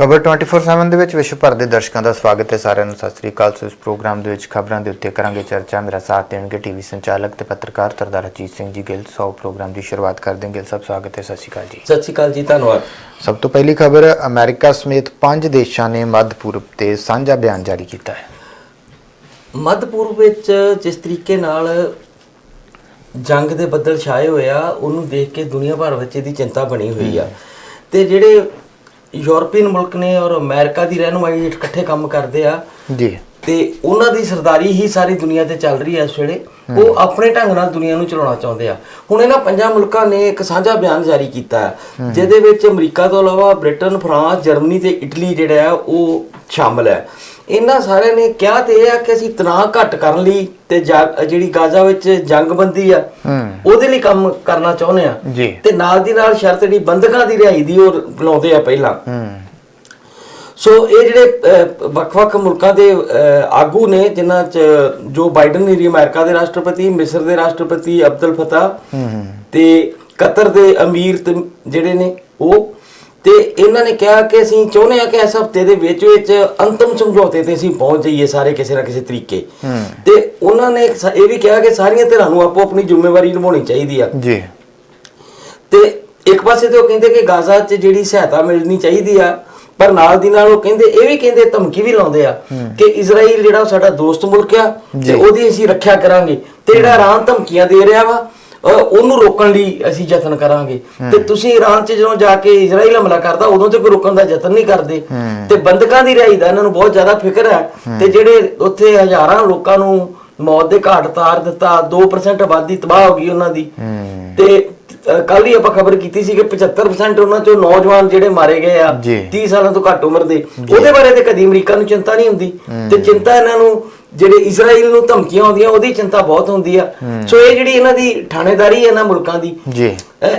ਖਬਰ 24/7 ਦੇ ਵਿੱਚ ਵਿਸ਼ਵ ਭਰ ਦੇ ਦਰਸ਼ਕਾਂ ਦਾ ਸਵਾਗਤ ਹੈ। ਸਾਰਿਆਂ ਨੂੰ ਸਤਿ ਸ੍ਰੀ ਅਕਾਲ। ਸੋ ਇਸ ਪ੍ਰੋਗਰਾਮ ਦੇ ਵਿੱਚ ਖਬਰਾਂ ਦੇ ਉੱਤੇ ਕਰਾਂਗੇ ਚਰਚਾ। ਮੇਰਾ ਸਾਥ ਦੇਣਗੇ ਟੀਵੀ ਸੰਚਾਲਕ ਤੇ ਪੱਤਰਕਾਰ ਸਰਦਾਰ ਅਜੀਤ ਸਿੰਘ ਜੀ ਗਿੱਲ। ਸੋ ਪ੍ਰੋਗਰਾਮ ਦੀ ਸ਼ੁਰੂਆਤ ਕਰ ਦੇਣਗੇ ਸਭ ਸਵਾਗਤ ਹੈ। ਸਤਿ ਸ੍ਰੀ ਅਕਾਲ ਜੀ। ਸਤਿ ਸ਼੍ਰੀ ਅਕਾਲ ਜੀ ਧੰਨਵਾਦ। ਸਭ ਤੋਂ ਪਹਿਲੀ ਖਬਰ ਅਮਰੀਕਾ ਸਮੇਤ ਪੰਜ ਦੇਸ਼ਾਂ ਨੇ ਮੱਧ ਪੂਰਬ ਤੇ ਸਾਂਝਾ ਬਿਆਨ ਜਾਰੀ ਕੀਤਾ ਹੈ। ਮੱਧ ਪੂਰਬ ਵਿੱਚ ਜਿਸ ਤਰੀਕੇ ਨਾਲ ਜੰਗ ਦੇ ਬੱਦਲ ਛਾਏ ਹੋਏ ਆ ਉਹਨੂੰ ਦੇਖ ਕੇ ਦੁਨੀਆ ਭਰ ਵਿੱਚ ਇਹਦੀ ਚਿੰਤਾ ਬਣੀ ਹੋਈ ਆ। ਤੇ ਜਿਹੜੇ ਯੂਰਪੀਅਨ ਮੁਲਕ ਨੇ ਔਰ ਅਮਰੀਕਾ ਦੀ ਰਹਿਨੁਮਾਈ ਇਕੱਠੇ ਕੰਮ ਕਰਦੇ ਆ। ਜੀ। ਤੇ ਉਹਨਾਂ ਦੀ ਸਰਦਾਰੀ ਹੀ ਸਾਰੀ ਦੁਨੀਆ ਤੇ ਚੱਲ ਰਹੀ ਹੈ ਇਸ ਵੇਲੇ। ਉਹ ਆਪਣੇ ਢੰਗ ਨਾਲ ਦੁਨੀਆ ਨੂੰ ਚਲਾਉਣਾ ਚਾਹੁੰਦੇ ਆ। ਹੁਣ ਇਹਨਾਂ ਪੰਜਾਂ ਮੁਲਕਾਂ ਨੇ ਇੱਕ ਸਾਂਝਾ ਬਿਆਨ ਜਾਰੀ ਕੀਤਾ ਹੈ ਜਿਹਦੇ ਵਿੱਚ ਅਮਰੀਕਾ ਤੋਂ ਇਲਾਵਾ ਬ੍ਰਿਟਨ ਫਰਾਂਸ ਜਰਮਨੀ ਤੇ ਇਟਲੀ ਜਿਹੜਾ ਹੈ ਉਹ ਸ਼ਾਮਲ ਹੈ। ਇਹਨਾਂ ਸਾਰਿਆਂ ਨੇ ਕਿਹਾ ਤੇ ਇਹ ਆ ਕਿ ਅਸੀਂ ਤਣਾਅ ਘੱਟ ਕਰਨ ਲਈ ਤੇ ਜਿਹੜੀ ਗਾਜ਼ਾ ਵਿੱਚ ਜੰਗਬੰਦੀ ਆ ਉਹਦੇ ਲਈ ਕੰਮ ਕਰਨਾ ਚਾਹੁੰਦੇ ਆ। ਤੇ ਨਾਲ ਦੀ ਨਾਲ ਸ਼ਰਤ ਜਿਹੜੀ ਬੰਦਕਾਂ ਦੀ ਰਿਹਾਈ ਦੀ ਉਹ ਲਾਉਂਦੇ ਆ ਪਹਿਲਾਂ। ਸੋ ਇਹ ਜਿਹੜੇ ਵੱਖ-ਵੱਖ ਮੁਲਕਾਂ ਦੇ ਆਗੂ ਨੇ ਜਿਨ੍ਹਾਂ ਚ ਜੋ ਬਾਈਡਨ ਨੇ ਅਮਰੀਕਾ ਦੇ ਰਾਸ਼ਟਰਪਤੀ ਮਿਸਰ ਦੇ ਰਾਸ਼ਟਰਪਤੀ ਅਬਦੁਲ ਫਤਾ ਤੇ ਕਤਰ ਦੇ ਅਮੀਰ ਜਿਹੜੇ ਨੇ ਉਹ ਤੇ ਇਹਨਾਂ ਨੇ ਕਿਹਾ ਕਿ ਅਸੀਂ ਚਾਹੁੰਦੇ ਹਾਂ ਕਿ ਇਸ ਹਫ਼ਤੇ ਦੇ ਵਿੱਚ ਵਿੱਚ ਅੰਤਮ ਸਮਝੌਤੇ ਤੇ ਅਸੀਂ ਪਹੁੰਚ ਜਾਈਏ ਸਾਰੇ ਕਿਸੇ ਨਾ ਕਿਸੇ ਤਰੀਕੇ। ਤੇ ਉਹਨਾਂ ਨੇ ਇਹ ਵੀ ਕਿਹਾ ਕਿ ਸਾਰੀਆਂ ਧਿਰਾਂ ਨੂੰ ਆਪੋ ਆਪਣੀ ਜ਼ਿੰਮੇਵਾਰੀ ਨਿਭਾਉਣੀ ਚਾਹੀਦੀ ਆ। ਜੀ। ਤੇ ਇੱਕ ਪਾਸੇ ਤੇ ਉਹ ਕਹਿੰਦੇ ਕਿ ਗਾਜ਼ਾ 'ਚ ਜਿਹੜੀ ਸਹਾਇਤਾ ਮਿਲਣੀ ਚਾਹੀਦੀ ਆ ਪਰ ਨਾਲ ਦੀ ਨਾਲ ਉਹ ਕਹਿੰਦੇ ਇਹ ਵੀ ਕਹਿੰਦੇ ਧਮਕੀ ਵੀ ਲਾਉਂਦੇ ਆ ਕਿ ਇਜ਼ਰਾਈਲ ਜਿਹੜਾ ਸਾਡਾ ਦੋਸਤ ਮੁਲਕ ਆ ਤੇ ਉਹਦੀ ਅਸੀਂ ਰੱਖਿਆ ਕਰਾਂਗੇ। ਤੇ ਜਿਹੜਾ ਇਰਾਨ ਧਮਕੀਆਂ ਦੇ ਰਿਹਾ ਵਾ ਉਹਨੂੰ ਰੋਕਣ ਲਈ ਅਸੀਂ ਯਤਨ ਕਰਾਂਗੇ। ਤੇ ਤੁਸੀਂ ਇਰਾਨ 'ਚ ਜਦੋਂ ਜਾ ਕੇ ਇਜ਼ਰਾਈਲ ਹਮਲਾ ਕਰਦਾ ਉਦੋਂ ਤੇ ਕੋਈ ਰੋਕਣ ਦਾ ਯਤਨ ਨਹੀਂ ਕਰਦੇ। ਤੇ ਬੰਦਕਾਂ ਦੀ ਰਿਹਾਈ ਦਾ ਇਹਨਾਂ ਨੂੰ ਬਹੁਤ ਜ਼ਿਆਦਾ ਫਿਕਰ ਹੈ। ਤੇ ਜਿਹੜੇ ਉੱਥੇ ਹਜ਼ਾਰਾਂ ਲੋਕਾਂ ਨੂੰ ਮੌਤ ਦੇ ਘਾਟ ਤਾਰ ਦਿੱਤਾ 2% ਆਬਾਦੀ ਤਬਾਹ ਹੋ ਗਈ ਉਹਨਾਂ ਦੀ। ਤੇ ਕੱਲ ਹੀ ਆਪਾਂ ਖਬਰ ਕੀਤੀ ਸੀ ਕਿ 75% ਉਹਨਾਂ ਚੋਂ ਨੌਜਵਾਨ ਜਿਹੜੇ ਮਾਰੇ ਗਏ ਆ ਜੀ। 30 ਸਾਲਾਂ ਤੋਂ ਘੱਟ ਉਮਰ ਦੇ। ਉਹਦੇ ਬਾਰੇ ਤੇ ਕਦੀ ਅਮਰੀਕਾ ਨੂੰ ਚਿੰਤਾ ਨਹੀਂ ਹੁੰਦੀ। ਤੇ ਚਿੰਤਾ ਇਹਨਾਂ ਨੂੰ ਜਿਹੜੇ ਇਜ਼ਰਾਈਲ ਨੂੰ ਧਮਕੀਆਂ ਆਉਂਦੀਆਂ ਉਹਦੀ ਚਿੰਤਾ ਬਹੁਤ ਹੁੰਦੀ ਆ। ਸੋ ਇਹ ਜਿਹੜੀ ਇਹਨਾਂ ਦੀ ਥਾਣੇਦਾਰੀ ਹੈ ਇਹਨਾਂ ਮੁਲਕਾਂ ਦੀ ਜੀ।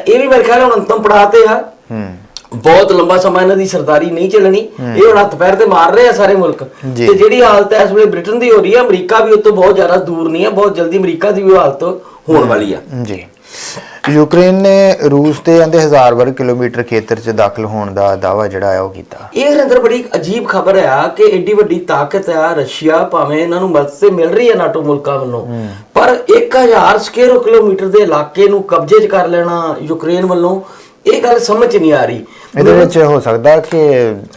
ਇਹ ਵੀ ਮੇਰੇ ਖਿਆਲ ਹੁਣ ਅੰਤਮ ਪੜਾਅ ਤੇ ਆ। ਹੂੰ। ਬਹੁਤ ਲੰਬਾ ਸਮਾਂ ਇਹਨਾਂ ਦੀ ਸਰਦਾਰੀ ਨਹੀਂ ਚੱਲਣੀ। ਇਹ ਹੁਣ ਹੱਥ ਪੈਰ ਤੇ ਮਾਰ ਰਹੇ ਆ ਸਾਰੇ ਮੁਲਕ। ਤੇ ਜਿਹੜੀ ਹਾਲਤ ਇਸ ਵੇਲੇ ਬ੍ਰਿਟਨ ਦੀ ਹੋ ਰਹੀ ਆ ਅਮਰੀਕਾ ਵੀ ਉਸ ਤੋਂ ਬਹੁਤ ਜ਼ਿਆਦਾ ਦੂਰ ਨਹੀਂ ਆ ਬਹੁਤ ਜਲਦੀ ਅਮਰੀਕਾ ਦੀ ਵੀ ਹਾਲਤ ਹੋਣ ਵਾਲੀ ਆ। ਜੀ। ਯੂਕਰੇਨ ਨੇ ਰੂਸ ਦੇ ਕਹਿੰਦੇ ਹਜ਼ਾਰ ਵਰਗ ਕਿਲੋਮੀਟਰ ਖੇਤਰ 'ਚ ਦਾਖਲ ਹੋਣ ਦਾ ਦਾਵਾ ਜਿਹੜਾ ਹੈ ਉਹ ਕੀਤਾ। ਇਹ ਹਰਿੰਦਰ ਬੜੀ ਅਜੀਬ ਖਬਰ ਆ ਕਿ ਏਡੀ ਵੱਡੀ ਤਾਕਤ ਆ ਰਸ਼ੀਆ ਭਾਵੇਂ ਇਹਨਾਂ ਨੂੰ ਮਦਦ ਤੇ ਮਿਲ ਰਹੀ ਹੈ ਨਾਟੋ ਮੁਲਕਾਂ ਵੱਲੋਂ ਪਰ 1000 ਸਕੁਅਰ ਕਿਲੋਮੀਟਰ ਦੇ ਇਲਾਕੇ ਨੂੰ ਕਬਜ਼ੇ 'ਚ ਕਰ ਲੈਣਾ ਯੂਕਰੇਨ ਵੱਲੋਂ ਇਹ ਗੱਲ ਸਮਝ ਨਹੀਂ ਆ ਰਹੀ। ਇਹਦੇ ਵਿੱਚ ਹੋ ਸਕਦਾ ਕਿ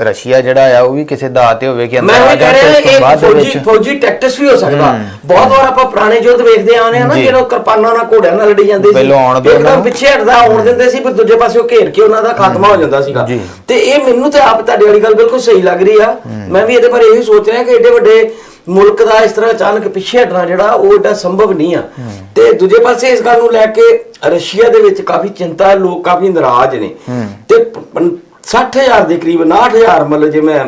ਰਸ਼ੀਆ ਜਿਹੜਾ ਆ ਉਹ ਵੀ ਕਿਸੇ ਦਾਅ ਤੇ ਹੋਵੇ ਕਿ ਅੰਦਰ ਆ ਜਾ ਇਹ ਬਾਅਦ ਦੇ ਵਿੱਚ ਫੌਜੀ ਟੈਕਟਿਸ ਵੀ ਹੋ ਸਕਦਾ। ਬਹੁਤ ਵਾਰ ਆਪਾਂ ਪੁਰਾਣੇ ਯੁੱਧ ਵੇਖਦੇ ਆਉਂਦੇ ਆ ਨਾ। ਜਦੋਂ ਕਿਰਪਾਨਾਂ ਨਾਲ ਘੋੜਿਆਂ ਨਾਲ ਲੜੀ ਜਾਂਦੇ ਸੀ। ਇੱਕਦਮ। ਪਿੱਛੇ ਹਟਦਾ ਆਉਣ ਦਿੰਦੇ ਸੀ ਪਰ ਦੂਜੇ ਪਾਸੇ ਉਹ ਘੇਰ ਕੇ ਉਹਨਾਂ ਦਾ ਖਾਤਮਾ ਹੋ ਜਾਂਦਾ ਸੀਗਾ। ਤੇ ਇਹ ਮੈਨੂੰ ਤੇ ਆਪ ਤੁਹਾਡੀ ਵਾਲੀ ਗੱਲ ਬਿਲਕੁਲ ਸਹੀ ਲੱਗ ਰਹੀ ਆ। ਮੈਂ ਵੀ ਇਹਦੇ ਬਾਰੇ ਇਹੀ ਸੋਚ ਰਿਹਾ ਕਿ ਏਡੇ ਵੱਡੇ ਮੁਲਕ ਦਾ ਇਸ ਤਰ੍ਹਾਂ ਅਚਾਨਕ ਪਿੱਛੇ ਹਟਣਾ ਜਿਹੜਾ ਉਹ ਏਡਾ ਸੰਭਵ ਨਹੀਂ ਆ। ਤੇ ਦੂਜੇ ਪਾਸੇ ਇਸ ਗੱਲ ਨੂੰ ਲੈ ਕੇ ਰਸ਼ੀਆ ਦੇ ਵਿੱਚ ਕਾਫੀ ਚਿੰਤਾ ਹੈ ਲੋਕ ਕਾਫੀ ਨਾਰਾਜ਼ ਨੇ। ਤੇ ਪ- ਪੰ- 60000 ਦੇ ਕਰੀਬ 69000 ਮਤਲਬ ਜੇ ਮੈਂ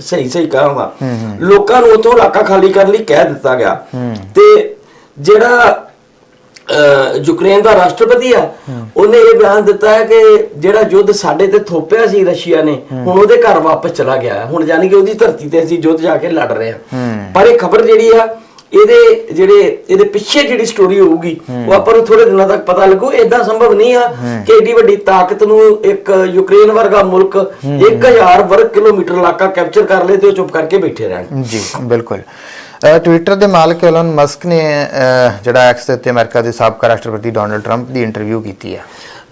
ਸਹੀ ਸਹੀ ਕਹਾਂਗਾ। ਲੋਕਾਂ ਨੂੰ ਉਥੋਂ ਇਲਾਕਾ ਖਾਲੀ ਕਰਨ ਲਈ ਕਹਿ ਦਿੱਤਾ ਗਿਆ। ਤੇ ਜਿਹੜਾ ਯੂਕਰੇਨ ਦਾ ਰਾਸ਼ਟਰਪਤੀ ਆ ਉਹਨੇ ਇਹ ਬਿਆਨ ਦਿੱਤਾ ਹੈ ਕਿ ਜਿਹੜਾ ਯੁੱਧ ਸਾਡੇ ਤੇ ਥੋਪਿਆ ਸੀ ਰਸ਼ੀਆ ਨੇ ਹੁਣ ਉਹਦੇ ਘਰ ਵਾਪਸ ਚਲਾ ਗਿਆ। ਹੁਣ ਯਾਨੀ ਕਿ ਉਹਦੀ ਧਰਤੀ ਤੇ ਅਸੀਂ ਯੁੱਧ ਜਾ ਕੇ ਲੜ ਰਹੇ ਹਾਂ। ਪਰ ਇਹ ਖਬਰ ਜਿਹੜੀ ਆ ਇਹਦੇ ਜਿਹੜੇ ਇਹਦੇ ਪਿੱਛੇ ਜਿਹੜੀ ਸਟੋਰੀ ਹੋਊਗੀ ਉਹ ਆਪਾਂ ਨੂੰ ਥੋੜੇ ਦਿਨਾਂ ਤੱਕ ਪਤਾ ਲੱਗੂ। ਇਦਾਂ ਸੰਭਵ ਨਹੀਂ ਆ ਕਿ ਏਡੀ ਵੱਡੀ ਤਾਕਤ ਨੂੰ ਇੱਕ ਯੂਕਰੇਨ ਵਰਗਾ ਮੁਲਕ 1000 ਵਰਗ ਕਿਲੋਮੀਟਰ ਇਲਾਕਾ ਕੈਪਚਰ ਕਰ ਲੇ ਤੇ ਉਹ ਚੁੱਪ ਕਰਕੇ ਬੈਠੇ ਰਹਿਣ। ਜੀ ਬਿਲਕੁਲ। ਟਵਿੱਟਰ ਦੇ ਮਾਲਕ ਐਲਨ ਮਸਕ ਨੇ ਜਿਹੜਾ ਐਕਸ ਦੇ ਉੱਤੇ ਅਮਰੀਕਾ ਦੇ ਸਾਬਕਾ ਰਾਸ਼ਟਰਪਤੀ ਡੋਨਲਡ ਟਰੰਪ ਦੀ ਇੰਟਰਵਿਊ ਕੀਤੀ ਹੈ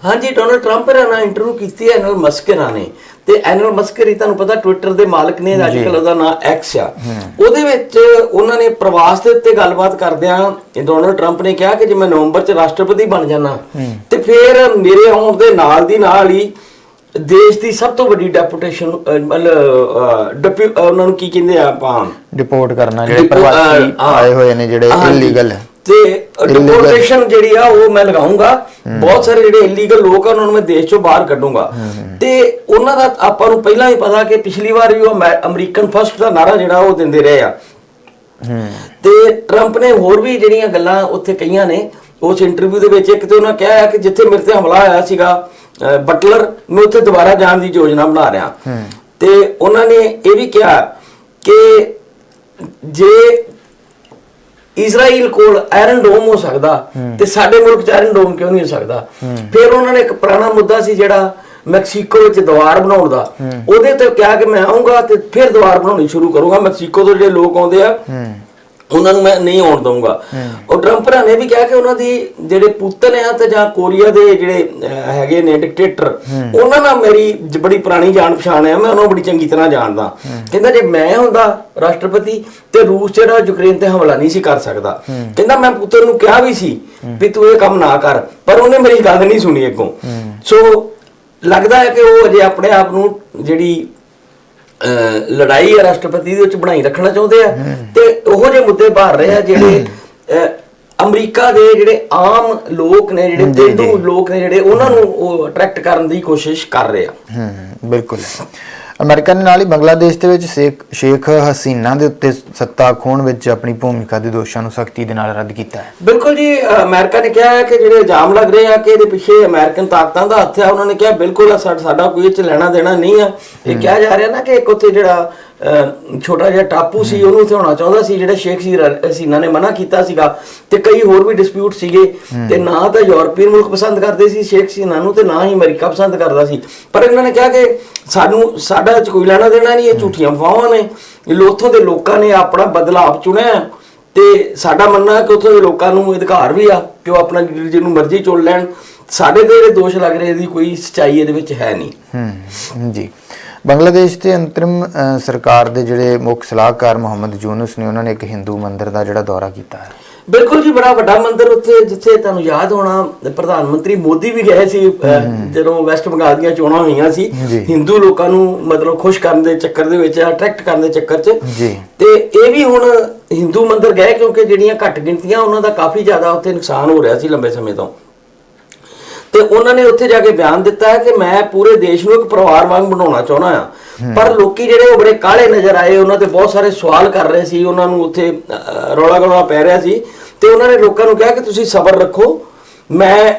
ਹਾਂਜੀ ਡੋਨਲਡ ਟਰੰਪ ਨੇ ਨਾ ਇੰਟਰਵਿਊ ਕੀਤੀ ਹੈ ਐਨਲ ਮਸਕਰਾ ਨੇ। ਤੇ ਐਨਲ ਮਸਕਰੀ ਤੁਹਾਨੂੰ ਪਤਾ ਟਵਿੱਟਰ ਦੇ ਮਾਲਕ ਨੇ ਅੱਜ ਕੱਲ੍ਹ ਉਹਦਾ ਨਾਮ ਐਕਸ ਆ। ਉਹਦੇ ਵਿੱਚ ਉਹਨਾਂ ਨੇ ਪ੍ਰਵਾਸ ਦੇ ਉੱਤੇ ਗੱਲਬਾਤ ਕਰਦਿਆਂ ਡੋਨਲਡ ਟਰੰਪ ਨੇ ਕਿਹਾ ਕਿ ਜੇ ਮੈਂ ਨਵੰਬਰ 'ਚ ਰਾਸ਼ਟਰਪਤੀ ਬਣ ਜਾਣਾ ਤੇ ਫਿਰ ਮੇਰੇ ਆਉਣ ਦੇ ਨਾਲ ਦੀ ਨਾਲ ਹੀ ਦੇਸ਼ ਦੀ ਸਭ ਤੋਂ ਵੱਡੀ ਡੈਪੂਟੇਸ਼ਨ ਮਤਲਬ ਡਿਪੂ- ਉਹਨਾਂ ਨੂੰ ਕੀ ਕਹਿੰਦੇ ਆ ਆਪਾਂ? ਰਿਪੋਰਟ ਕਰਨਾ ਜਿਹੜੇ ਪ੍ਰਵਾਸੀ। ਆਏ ਹੋਏ ਨੇ ਜਿਹੜੇ। ਇਲੀਗਲ ਤੇ। ਡਿਪੋਰਟੇਸ਼ਨ ਜਿਹੜੀ ਆ ਉਹ ਮੈਂ ਲਗਾਉਂਗਾ। ਬਹੁਤ ਸਾਰੇ ਜਿਹੜੇ ਇਲੀਗਲ ਲੋਕ ਆ ਉਹਨਾਂ ਨੂੰ ਮੈਂ ਦੇਸ਼ ਚੋਂ ਬਾਹਰ ਕੱਢੂੰਗਾ। ਤੇ ਉਹਨਾਂ ਦਾ ਆਪਾਂ ਨੂੰ ਪਹਿਲਾਂ ਹੀ ਪਤਾ ਕਿ ਪਿਛਲੀ ਵਾਰ ਵੀ ਉਹ ਅਮੈ- ਅਮਰੀਕਨ ਫਸਟ ਦਾ ਨਾਰਾ ਜਿਹੜਾ ਉਹ ਦਿੰਦੇ ਰਹੇ ਆ। ਤੇ ਟਰੰਪ ਨੇ ਹੋਰ ਵੀ ਜਿਹੜੀਆਂ ਗੱਲਾਂ ਉੱਥੇ ਕਹੀਆਂ ਨੇ ਉਸ ਇੰਟਰਵਿਊ ਦੇ ਵਿੱਚ ਇੱਕ ਤੇ ਉਹਨਾਂ ਕਿਹਾ ਕਿ ਜਿੱਥੇ ਮੇਰੇ ਤੇ ਹਮਲਾ ਹੋਇਆ ਸੀਗਾ ਬਟਲਰ ਮੈਂ ਉੱਥੇ ਦੁਬਾਰਾ ਜਾਣ ਦੀ ਯੋਜਨਾ ਬਣਾ ਰਿਹਾ। ਤੇ ਉਹਨਾਂ ਨੇ ਇਹ ਵੀ ਕਿਹਾ ਕਿ ਜੇ ਇਜ਼ਰਾਈਲ ਕੋਲ ਆਇਰਨ ਡੋਮ ਹੋ ਸਕਦਾ ਤੇ ਸਾਡੇ ਮੁਲਕ ਚ ਆਇਰਨ ਡੋਮ ਕਿਉਂ ਨਹੀਂ ਹੋ ਸਕਦਾ? ਫਿਰ ਉਹਨਾਂ ਨੇ ਇੱਕ ਪੁਰਾਣਾ ਮੁੱਦਾ ਸੀ ਜਿਹੜਾ ਮੈਕਸੀਕੋ ਵਿੱਚ ਦੀਵਾਰ ਬਣਾਉਣ ਦਾ। ਉਹਦੇ ਤੇ ਕਿਹਾ ਕਿ ਮੈਂ ਆਉਂਗਾ ਤੇ ਫਿਰ ਦੀਵਾਰ ਬਣਾਉਣੀ ਸ਼ੁਰੂ ਕਰੂੰਗਾ। ਮੈਕਸੀਕੋ ਤੋਂ ਜਿਹੜੇ ਲੋਕ ਆਉਂਦੇ ਆ ਉਹਨਾਂ ਨੂੰ ਮੈਂ ਨਹੀਂ ਆਉਣ ਦਊਂਗਾ। ਉਹ ਟਰੰਪ ਨੇ ਵੀ ਕਿਹਾ ਕਿ ਉਹਨਾਂ ਦੀ ਜਿਹੜੇ ਪੁੱਤਰ ਆ ਤੇ ਜਾਂ ਕੋਰੀਆ ਦੇ ਜਿਹੜੇ ਹੈਗੇ ਨੇ ਡਿਕਟੇਟਰ ਉਹਨਾਂ ਨਾਲ ਮੇਰੀ ਬੜੀ ਪੁਰਾਣੀ ਜਾਣ ਪਛਾਣ ਹੈ ਮੈਂ ਉਹਨਾਂ ਨੂੰ ਬੜੀ ਚੰਗੀ ਤਰ੍ਹਾਂ ਜਾਣਦਾ। ਕਹਿੰਦਾ ਜੇ ਮੈਂ ਹੁੰਦਾ ਰਾਸ਼ਟਰਪਤੀ ਤੇ ਰੂਸ ਜਿਹੜਾ ਯੂਕਰੇਨ ਤੇ ਹਮਲਾ ਨਹੀਂ ਸੀ ਕਰ ਸਕਦਾ। ਕਹਿੰਦਾ ਮੈਂ ਪੁੱਤਰ ਨੂੰ ਕਿਹਾ ਵੀ ਸੀ ਵੀ ਤੂੰ ਇਹ ਕੰਮ ਨਾ ਕਰ ਪਰ ਉਹਨੇ ਮੇਰੀ ਗੱਲ ਨਹੀਂ ਸੁਣੀ ਅੱਗੋਂ। ਸੋ ਲੱਗਦਾ ਹੈ ਕਿ ਉਹ ਅਜੇ ਆਪਣੇ ਆਪ ਨੂੰ ਜਿਹੜੀ ਲੜਾਈ ਹੈ ਰਾਸ਼ਟਰਪਤੀ ਦੇ ਵਿੱਚ ਬਣਾਈ ਰੱਖਣਾ ਚਾਹੁੰਦੇ ਆ। ਤੇ ਉਹੋ ਜਿਹੇ ਮੁੱਦੇ ਬਾਹਰ ਰਹੇ ਆ ਜਿਹੜੇ ਅਮਰੀਕਾ ਦੇ ਜਿਹੜੇ ਆਮ ਲੋਕ ਨੇ ਜਿਹੜੇ ਪੇਂਡੂ ਲੋਕ ਨੇ ਜਿਹੜੇ ਉਹਨਾਂ ਨੂੰ ਉਹ ਅਟਰੈਕਟ ਕਰਨ ਦੀ ਕੋਸ਼ਿਸ਼ ਕਰ ਰਹੇ ਆ। ਹੂੰ ਬਿਲਕੁਲ। ਅਮਰੀਕਾ ਨੇ ਨਾਲ ਹੀ ਬੰਗਲਾਦੇਸ਼ ਦੇ ਵਿੱਚ ਸ਼ੇਖ ਹਸੀਨਾ ਦੇ ਉੱਤੇ ਸੱਤਾ ਖੋਣ ਵਿੱਚ ਆਪਣੀ ਭੂਮਿਕਾ ਦੇ ਦੋਸ਼ਾਂ ਨੂੰ ਸਖਤੀ ਦੇ ਨਾਲ ਰੱਦ ਕੀਤਾ ਹੈ। ਬਿਲਕੁਲ ਜੀ ਅਮਰੀਕਾ ਨੇ ਕਿਹਾ ਹੈ ਕਿ ਜਿਹੜੇ ਇਲਜ਼ਾਮ ਲੱਗ ਰਹੇ ਆ ਕਿ ਇਹਦੇ ਪਿੱਛੇ ਅਮਰੀਕਨ ਤਾਕਤਾਂ ਦਾ ਹੱਥ ਆ ਉਹਨਾਂ ਨੇ ਕਿਹਾ ਬਿਲਕੁਲ ਸਾਡਾ ਕੋਈ ਇਹ ਚ ਲੈਣਾ ਦੇਣਾ ਨਹੀਂ ਆ। ਇਹ ਕਿਹਾ ਜਾ ਰਿਹਾ ਨਾ ਕਿ ਇੱਕ ਉੱਥੇ ਜਿਹੜਾ ਛੋਟਾ ਜਿਹਾ ਟਾਪੂ ਸੀ ਉਹਨੂੰ ਉੱਥੇ ਹੋਣਾ ਚਾਹੁੰਦਾ ਸੀ ਜਿਹੜਾ ਸ਼ੇਖ ਸੀ ਹਸੀਨਾ ਨੇ ਮਨਾ ਕੀਤਾ ਸੀਗਾ। ਤੇ ਕਈ ਹੋਰ ਵੀ ਡਿਸਪਿਊਟ ਸੀਗੇ। ਤੇ ਨਾ ਤਾਂ ਯੂਰਪੀਅਨ ਮੁਲਕ ਪਸੰਦ ਕਰਦੇ ਸੀ ਸ਼ੇਖ ਹਸੀਨਾ ਨੂੰ ਤੇ ਨਾ ਹੀ ਅਮਰੀਕਾ ਪਸੰਦ ਕਰਦਾ ਸੀ। ਪਰ ਇਹਨਾਂ ਨੇ ਕਿਹਾ ਕਿ ਸਾਨੂੰ ਸਾਡਾ ਕੋਈ ਲੈਣਾ ਦੇਣਾ ਨਹੀਂ ਇਹ ਝੂਠੀਆਂ ਅਫਵਾਹਾਂ ਨੇ। ਇਹ ਉੱਥੋਂ ਦੇ ਲੋਕਾਂ ਨੇ ਆਪਣਾ ਬਦਲਾਅ ਚੁਣਿਆ। ਤੇ ਸਾਡਾ ਮੰਨਣਾ ਹੈ ਕਿ ਉੱਥੋਂ ਦੇ ਲੋਕਾਂ ਨੂੰ ਅਧਿਕਾਰ ਵੀ ਆ ਕਿ ਉਹ ਆਪਣਾ ਜਿਹਨੂੰ ਮਰਜ਼ੀ ਚੁਣ ਲੈਣ। ਸਾਡੇ ਤੇ ਜਿਹੜੇ ਦੋਸ਼ ਲੱਗ ਰਹੇ ਇਹਦੀ ਕੋਈ ਸੱਚਾਈ ਇਹਦੇ ਵਿੱਚ ਹੈ ਨਹੀਂ। ਹੂੰ ਜੀ। ਬੰਗਲਾਦੇਸ਼ ਦੇ ਅੰਤਰਿਮ ਸਰਕਾਰ ਦੇ ਜਿਹੜੇ ਮੁੱਖ ਸਲਾਹਕਾਰ ਮੁਹੰਮਦ ਯੂਨਸ ਨੇ ਉਹਨਾਂ ਨੇ ਇੱਕ ਹਿੰਦੂ ਮੰਦਿਰ ਦਾ ਜਿਹੜਾ ਦੌਰਾ ਕੀਤਾ ਹੈ। ਬਿਲਕੁਲ ਜੀ ਬੜਾ ਵੱਡਾ ਮੰਦਿਰ ਉੱਥੇ ਜਿੱਥੇ ਤੁਹਾਨੂੰ ਯਾਦ ਹੋਣਾ ਪ੍ਰਧਾਨ ਮੰਤਰੀ ਮੋਦੀ ਵੀ ਗਏ ਸੀ ਜਦੋਂ ਵੈਸਟ ਬੰਗਾਲ ਦੀਆਂ ਚੋਣਾਂ ਹੋਈਆਂ ਸੀ। ਹਿੰਦੂ ਲੋਕਾਂ ਨੂੰ ਮਤਲਬ ਖੁਸ਼ ਕਰਨ ਦੇ ਚੱਕਰ ਦੇ ਵਿੱਚ ਅਟਰੈਕਟ ਕਰਨ ਦੇ ਚੱਕਰ 'ਚ। ਤੇ ਇਹ ਵੀ ਹੁਣ ਹਿੰਦੂ ਮੰਦਿਰ ਗਏ ਕਿਉਂਕਿ ਜਿਹੜੀਆਂ ਘੱਟ ਗਿਣਤੀਆਂ ਉਹਨਾਂ ਦਾ ਕਾਫੀ ਜ਼ਿਆਦਾ ਉੱਥੇ ਨੁਕਸਾਨ ਹੋ ਰਿਹਾ ਸੀ ਲੰਬੇ ਸਮੇਂ ਤੋਂ। ਤੇ ਉਹਨਾਂ ਨੇ ਉੱਥੇ ਜਾ ਕੇ ਬਿਆਨ ਦਿੱਤਾ ਹੈ ਕਿ ਮੈਂ ਪੂਰੇ ਦੇਸ਼ ਨੂੰ ਇੱਕ ਪਰਿਵਾਰ ਵਾਂਗ ਬਣਾਉਣਾ ਚਾਹੁੰਦਾ ਆ ਪਰ ਲੋਕੀ ਜਿਹੜੇ ਉਹ ਬੜੇ ਕਾਲੇ ਨਜ਼ਰ ਆਏ ਉਹਨਾਂ ਤੇ ਬਹੁਤ ਸਾਰੇ ਸਵਾਲ ਕਰ ਰਹੇ ਸੀ ਉਹਨਾਂ ਨੂੰ ਉੱਥੇ ਰੌਲਾ ਗੋਲਾ ਪੈ ਰਿਹਾ ਸੀ। ਤੇ ਉਹਨਾਂ ਨੇ ਲੋਕਾਂ ਨੂੰ ਕਿਹਾ ਕਿ ਤੁਸੀਂ ਸਬਰ ਰੱਖੋ। ਮੈਂ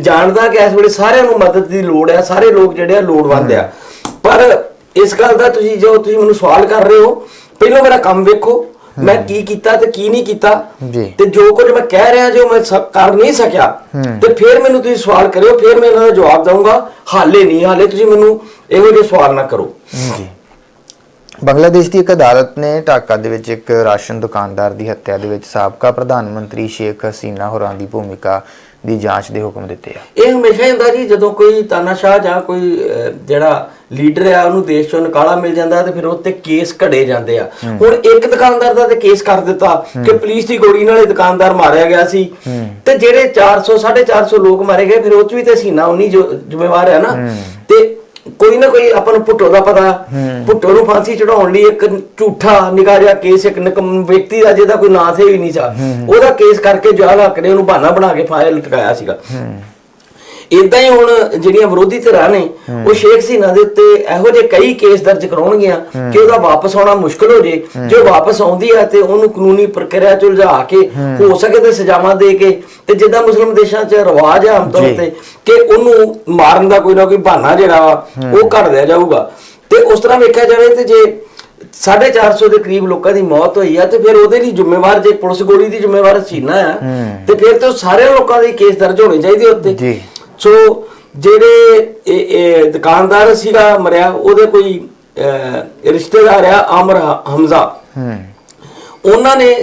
ਜਾਣਦਾ ਕਿ ਇਸ ਵੇਲੇ ਸਾਰਿਆਂ ਨੂੰ ਮਦਦ ਦੀ ਲੋੜ ਹੈ ਸਾਰੇ ਲੋਕ ਜਿਹੜੇ ਆ ਲੋੜਵੰਦ ਆ। ਪਰ ਇਸ ਗੱਲ ਦਾ ਤੁਸੀਂ ਜੋ ਤੁਸੀਂ ਮੈਨੂੰ ਸਵਾਲ ਕਰ ਰਹੇ ਹੋ ਪਹਿਲਾਂ ਮੇਰਾ ਕੰਮ ਵੇਖੋ। ਮੈਂ ਕੀ ਕੀਤਾ ਤੇ ਕੀ ਨਹੀਂ ਕੀਤਾ? ਜੀ। ਤੇ ਜੋ ਕੁਝ ਮੈਂ ਕਹਿ ਰਿਹਾ ਜੋ ਮੈਂ ਕਰ ਨਹੀਂ ਸਕਿਆ ਤੇ ਫਿਰ ਮੈਨੂੰ ਤੁਸੀਂ ਸਵਾਲ ਕਰਿਓ ਫਿਰ ਮੈਂ ਇਹਨਾਂ ਦਾ ਜਵਾਬ ਦਊਂਗਾ। ਹਾਲੇ ਨਹੀਂ ਹਾਲੇ ਤੁਸੀਂ ਮੈਨੂੰ ਇਹੋ ਜਿਹੇ ਸਵਾਲ ਨਾ ਕਰੋ। ਜੀ। ਬੰਗਲਾਦੇਸ਼ ਦੀ ਇੱਕ ਅਦਾਲਤ ਨੇ ਢਾਕਾ ਦੇ ਵਿੱਚ ਇੱਕ ਰਾਸ਼ਨ ਦੁਕਾਨਦਾਰ ਦੀ ਹੱਤਿਆ ਦੇ ਵਿੱਚ ਸਾਬਕਾ ਪ੍ਰਧਾਨ ਮੰਤਰੀ ਸ਼ੇਖ ਹਸੀਨਾ ਹੋਰਾਂ ਦੀ ਭੂਮਿਕਾ ਦੀ ਜਾਂਚ ਦੇ ਹੁਕਮ ਦਿੱਤੇ ਆ। ਇਹ ਹਮੇਸ਼ਾ ਹੀ ਹੁੰਦਾ ਜੀ ਜਦੋਂ ਕੋਈ ਤਾਨਾਸ਼ਾਹ ਜਾਂ ਕੋਈ ਜਿਹੜਾ ਲੀਡਰ ਆ ਉਹਨੂੰ ਦੇਸ਼ ਚੋਂ ਨਿਕਾਲਾ ਮਿਲ ਜਾਂਦਾ ਤੇ ਫਿਰ ਉਹ ਤੇ ਕੇਸ ਘੜੇ ਜਾਂਦੇ ਆ। ਹੁਣ ਇੱਕ ਦੁਕਾਨਦਾਰ ਦਾ ਤੇ ਕੇਸ ਕਰ ਦਿੱਤਾ ਕਿ ਪੁਲਿਸ ਦੀ ਗੋਲੀ ਨਾਲ ਇਹ ਦੁਕਾਨਦਾਰ ਮਾਰਿਆ ਗਿਆ ਸੀ। ਤੇ ਜਿਹੜੇ 400 450 ਲੋਕ ਮਾਰੇ ਗਏ ਫਿਰ ਉਹ ਚ ਵੀ ਤੇ ਸੀਨਾ ਉਨੀ ਜੋ ਜ਼ਿੰਮੇਵਾਰ ਹੈ ਨਾ। ਤੇ ਕੋਈ ਨਾ ਕੋਈ ਆਪਾਂ ਨੂੰ ਭੁੱਟੋ ਦਾ ਪਤਾ। ਭੁੱਟੋ ਨੂੰ ਫਾਂਸੀ ਚੜਾਉਣ ਲਈ ਇੱਕ ਝੂਠਾ ਜਿਹਾ ਕੇਸ ਇੱਕ ਨਿਕਮ ਵਿਅਕਤੀ ਦਾ ਜਿਹਦਾ ਕੋਈ ਨਾਂ ਥੇ ਵੀ ਨਹੀਂ ਸੀ। ਉਹਦਾ ਕੇਸ ਕਰਕੇ ਜਵਾਬ ਹੱਕ ਨੇ ਉਹਨੂੰ ਬਹਾਨਾ ਬਣਾ ਕੇ ਫਾਇਲ ਲਟਕਾਇਆ ਸੀਗਾ। ਇਦਾਂ ਹੀ ਹੁਣ ਜਿਹੜੀਆਂ ਵਿਰੋਧੀ ਧਿਰਾਂ ਨੇ ਉਹ ਸ਼ੇਖ ਹਸੀਨਾ ਦੇ ਉੱਤੇ ਇਹੋ ਜਿਹੇ ਕਈ ਕੇਸ ਦਰਜ ਕਰਾਉਣਗੀਆਂ ਕਿ ਉਹਦਾ ਵਾਪਸ ਆਉਣਾ ਮੁਸ਼ਕਲ ਹੋ ਜੇ। ਜੇ ਵਾਪਸ ਆਉਂਦੀ ਆ ਤੇ ਉਹਨੂੰ ਕਾਨੂੰਨੀ ਪ੍ਰਕਿਰਿਆ ਚ ਉਲਝਾ ਕੇ ਹੋ। ਸਕੇ ਤੇ ਸਜ਼ਾਵਾਂ ਦੇ ਕੇ ਤੇ ਜਿੱਦਾਂ ਮੁਸਲਮਾਨ ਦੇਸ਼ਾਂ 'ਚ ਰਿਵਾਜ ਆ ਆਮ ਤੌਰ। ਤੇ ਕਿ ਉਹਨੂੰ ਮਾਰਨ ਦਾ ਕੋਈ ਨਾ ਕੋਈ ਬਹਾਨਾ ਜਿਹੜਾ ਉਹ ਕੱਢ ਦਿਆ ਜਾਊਗਾ। ਤੇ ਉਸ ਤਰ੍ਹਾਂ ਵੇਖਿਆ ਜਾਵੇ ਤੇ ਜੇ 450 ਦੇ ਕਰੀਬ ਲੋਕਾਂ ਦੀ ਮੌਤ ਹੋਈ ਆ ਤੇ ਫਿਰ ਉਹਦੇ ਲਈ ਜ਼ਿੰਮੇਵਾਰ ਜੇ ਪੁਲਿਸ ਗੋਲੀ ਦੀ ਜ਼ਿੰਮੇਵਾਰ ਸੀਨਾ ਆ ਤੇ ਫਿਰ ਤੇ ਸਾਰੇ ਲੋਕਾਂ ਦੇ ਕੇਸ ਦਰਜ ਹੋਣੇ ਚਾਹੀਦੇ ਉੱਤੇ। ਜੀ। ਸੋ ਜਿਹੜੇ ਦੁਕਾਨਦਾਰ ਸੀਗਾ ਮਰਿਆ ਉਹਦੇ ਕੋਈ ਰਿਸ਼ਤੇਦਾਰ ਆ ਆਮਰ ਹਮਜ਼ਾ। ਉਹਨਾਂ ਨੇ